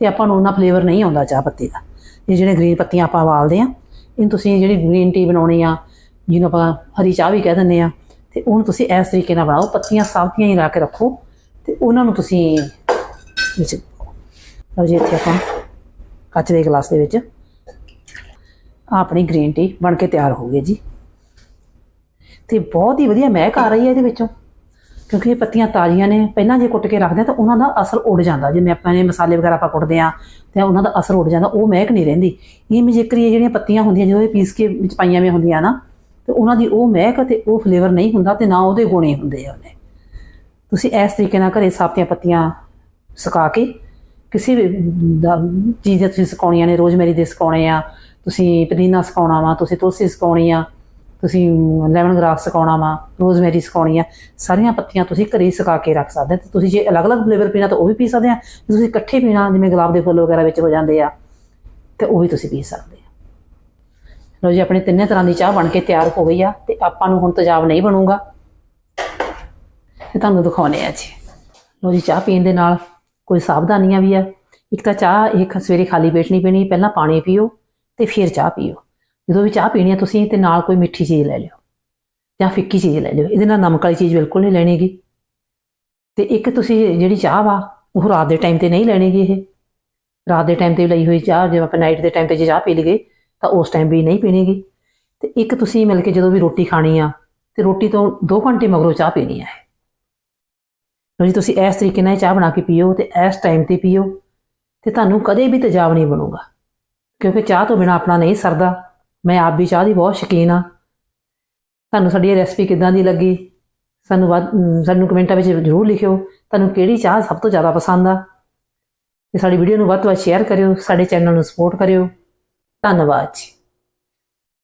ਤੇ ਆਪਾਂ ਨੂੰ ਉਹਨਾਂ ਫਲੇਵਰ ਨਹੀਂ ਆਉਂਦਾ ਚਾਹ ਪੱਤੀ ਦਾ। ਇਹ ਜਿਹੜੇ ਗ੍ਰੀਨ ਪੱਤੀਆਂ ਆਪਾਂ ਵਾਲਦੇ ਆ, ਇਹਨੂੰ ਤੁਸੀਂ ਜਿਹੜੀ ਗ੍ਰੀਨ ਟੀ ਬਣਾਉਣੀ ਆ, ਜਿਹਨੂੰ ਆਪਾਂ ਹਰੀ ਚਾਹ ਵੀ ਕਹਿ ਦਿੰਦੇ ਆ, ਤੇ ਉਹਨੂੰ ਤੁਸੀਂ ਇਸ ਤਰੀਕੇ ਨਾਲ ਬਣਾਓ, ਪੱਤੀਆਂ ਸਾਫਤੀਆਂ ਹੀ ਲਾ ਕੇ ਰੱਖੋ, ਤੇ ਉਹਨਾਂ ਨੂੰ ਤੁਸੀਂ ਵਿੱਚ ਲਓ ਜੀ ਇੱਥੇ ਆਪਾਂ ਕੱਚ ਦੇ ਗਲਾਸ ਦੇ ਵਿੱਚ। ਆਪਣੀ ਗ੍ਰੀਨ ਟੀ ਬਣ ਕੇ ਤਿਆਰ ਹੋ ਗਈ ਜੀ। ਤੇ ਬਹੁਤ ਹੀ ਵਧੀਆ ਮਹਿਕ ਆ ਰਹੀ ਹੈ ਇਹਦੇ ਵਿੱਚੋਂ। ਕਿਉਂਕਿ ਇਹ ਪੱਤੀਆਂ ਤਾਜ਼ੀਆਂ ਨੇ, ਪਹਿਲਾਂ ਜੇ ਕੁੱਟ ਕੇ ਰੱਖਦੇ ਆ ਤਾਂ ਉਹਨਾਂ ਦਾ ਅਸਰ ਉੱਡ ਜਾਂਦਾ। ਜਿਵੇਂ ਆਪਾਂ ਨੇ ਮਸਾਲੇ ਵਗੈਰਾ ਆਪਾਂ ਕੁੱਟਦੇ ਆ ਤੇ ਉਹਨਾਂ ਦਾ ਅਸਰ ਉੱਡ ਜਾਂਦਾ, ਉਹ ਮਹਿਕ ਨਹੀਂ ਰਹਿੰਦੀ। ਇਹ ਮਜੇਕਰੀ ਇਹ ਜਿਹੜੀਆਂ ਪੱਤੀਆਂ ਹੁੰਦੀਆਂ, ਜਦੋਂ ਇਹ ਪੀਸ ਕੇ ਵਿੱਚ ਪਾਈਆਂ ਵੀ ਹੁੰਦੀਆਂ ਨਾ, ਤੇ ਉਹਨਾਂ ਦੀ ਉਹ ਮਹਿਕ ਤੇ ਉਹ ਫਲੇਵਰ ਨਹੀਂ ਹੁੰਦਾ ਤੇ ਨਾ ਉਹਦੇ ਗੁਣੇ ਹੁੰਦੇ ਆ ਉਹਨੇ ਤੁਸੀਂ ਇਸ ਤਰੀਕੇ ਨਾਲ ਘਰੇ ਸਾਫਤੀਆਂ ਪੱਤੀਆਂ ਸੁਕਾ ਕੇ ਕਿਸੇ ਵੀ ਚੀਜ਼ ਦੇ ਤੁਸੀਂ ਸੁਕਾਉਣੀਆਂ ਨੇ ਰੋਜ਼ਮੈਰੀ ਦੇ ਸੁਕਾਉਣੇ ਆ, ਤੁਸੀਂ ਪੁਦੀਨਾ ਸੁਕਾਉਣਾ ਵਾ, ਤੁਸੀਂ ਤੁਲਸੀ ਸੁਕਾਉਣੀ ਆ ਤੁਸੀਂ ਲੈਮਨ ਗ੍ਰਾਸ ਸੁਕਾਉਣਾ ਵਾ ਰੋਜ਼ਮੈਰੀ ਸੁਕਾਉਣੀ ਆ, ਸਾਰੀਆਂ ਪੱਤੀਆਂ ਤੁਸੀਂ ਘਰੇ ਸੁਕਾ ਕੇ ਰੱਖ ਸਕਦੇ ਹੋ ਤੇ ਤੁਸੀਂ ਜੇ ਅਲੱਗ-ਅਲੱਗ ਫਲੇਵਰ ਪੀਣਾ ਤਾਂ ਉਹ ਵੀ ਪੀ ਸਕਦੇ ਆ ਤੁਸੀਂ ਇਕੱਠੇ ਪੀਣਾ, ਜਿਵੇਂ ਗੁਲਾਬ ਦੇ ਫੁੱਲ ਵਗੈਰਾ ਵਿੱਚ ਹੋ ਜਾਂਦੇ ਆ, ਤੇ ਉਹ ਵੀ ਤੁਸੀਂ ਪੀ ਸਕਦੇ ਆ। ਲਓ ਜੀ, ਆਪਣੀ ਤਿੰਨੇ ਤਰ੍ਹਾਂ ਦੀ ਚਾਹ ਬਣ ਕੇ ਤਿਆਰ ਹੋ ਗਈ ਆ, ਤੇ ਆਪਾਂ ਨੂੰ ਹੁਣ ਤੇਜ਼ਾਬ ਨਹੀਂ ਬਣੂਗਾ। ਤੇ ਤੁਹਾਨੂੰ ਦਿਖਾਉਣੇ ਆ ਜੀ। ਲਓ ਜੀ, ਚਾਹ ਪੀਣ ਦੇ ਨਾਲ ਕੋਈ ਸਾਵਧਾਨੀਆਂ ਵੀ ਆ। ਇੱਕ ਤਾਂ ਚਾਹ, ਇੱਕ ਸਵੇਰੇ ਖਾਲੀ ਪੇਟ ਨਹੀਂ ਪੀਣੀ, ਪਹਿਲਾਂ ਪਾਣੀ ਪੀਓ ਤੇ ਫਿਰ ਚਾਹ ਪੀਓ। ਜਦੋਂ ਵੀ ਚਾਹ ਪੀਣੀ ਹੈ, ਤੁਸੀਂ ਤੇ ਨਾਲ ਕੋਈ ਮਿੱਠੀ ਚੀਜ਼ ਲੈ ਲਿਓ ਜਾਂ ਫਿੱਕੀ ਚੀਜ਼ ਲੈ ਲਿਓ। ਇਹਦੇ ਨਾਲ ਨਮਕ ਵਾਲੀ ਚੀਜ਼ ਬਿਲਕੁਲ ਨਹੀਂ ਲੈਣੀਗੀ ਤੇ ਇੱਕ ਤੁਸੀਂ ਜਿਹੜੀ ਚਾਹ ਵਾ, ਉਹ ਰਾਤ ਦੇ ਟਾਈਮ ਤੇ ਨਹੀਂ ਲੈਣੀਗੀ ਇਹ। ਰਾਤ ਦੇ ਟਾਈਮ ਤੇ ਲਈ ਹੋਈ ਚਾਹ, ਜੇ ਆਪਾਂ ਨਾਈਟ ਦੇ ਟਾਈਮ ਤੇ ਜੇ ਚਾਹ ਪੀ ਲਈਏ, ਤਾਂ ਉਸ ਟਾਈਮ ਵੀ ਨਹੀਂ ਪੀਣੀਗੀ ਤੇ ਇੱਕ ਤੁਸੀਂ ਮਿਲ ਕੇ ਜਦੋਂ ਵੀ ਰੋਟੀ ਖਾਣੀ ਆ, ਤੇ ਰੋਟੀ ਤੋਂ 2 ਘੰਟੇ ਮਗਰੋਂ ਚਾਹ ਪੀਣੀ ਆ ਲਓ ਜੀ, ਤੁਸੀਂ ਇਸ ਤਰੀਕੇ ਨਾਲ ਚਾਹ ਬਣਾ ਕੇ ਪੀਓ ਤੇ ਇਸ ਟਾਈਮ ਤੇ ਪੀਓ ਤੇ ਤੁਹਾਨੂੰ ਕਦੇ ਵੀ ਤੇਜ਼ਾਬ ਨਹੀਂ ਬਣੂਗਾ। ਕਿਉਂਕਿ ਚਾਹ ਤੋਂ ਬਿਨਾ ਆਪਣਾ ਨਹੀਂ ਸਰਦਾ। ਮੈਂ ਆਪ ਵੀ ਚਾਹ ਦੀ ਬਹੁਤ ਸ਼ੌਕੀਨ ਆ ਤੁਹਾਨੂੰ ਸਾਡੀ ਇਹ ਰੈਸਪੀ ਕਿੱਦਾਂ ਦੀ ਲੱਗੀ? ਸਾਨੂੰ ਵੱਧ ਸਾਨੂੰ ਕਮੈਂਟਾਂ ਵਿੱਚ ਜ਼ਰੂਰ ਲਿਖਿਓ। ਤੁਹਾਨੂੰ ਕਿਹੜੀ ਚਾਹ ਸਭ ਤੋਂ ਜ਼ਿਆਦਾ ਪਸੰਦ ਆ? ਤੇ ਸਾਡੀ ਵੀਡੀਓ ਨੂੰ ਵੱਧ ਤੋਂ ਵੱਧ ਸ਼ੇਅਰ ਕਰਿਓ, ਸਾਡੇ ਚੈਨਲ ਨੂੰ ਸਪੋਰਟ ਕਰਿਓ। ਧੰਨਵਾਦ ਜੀ।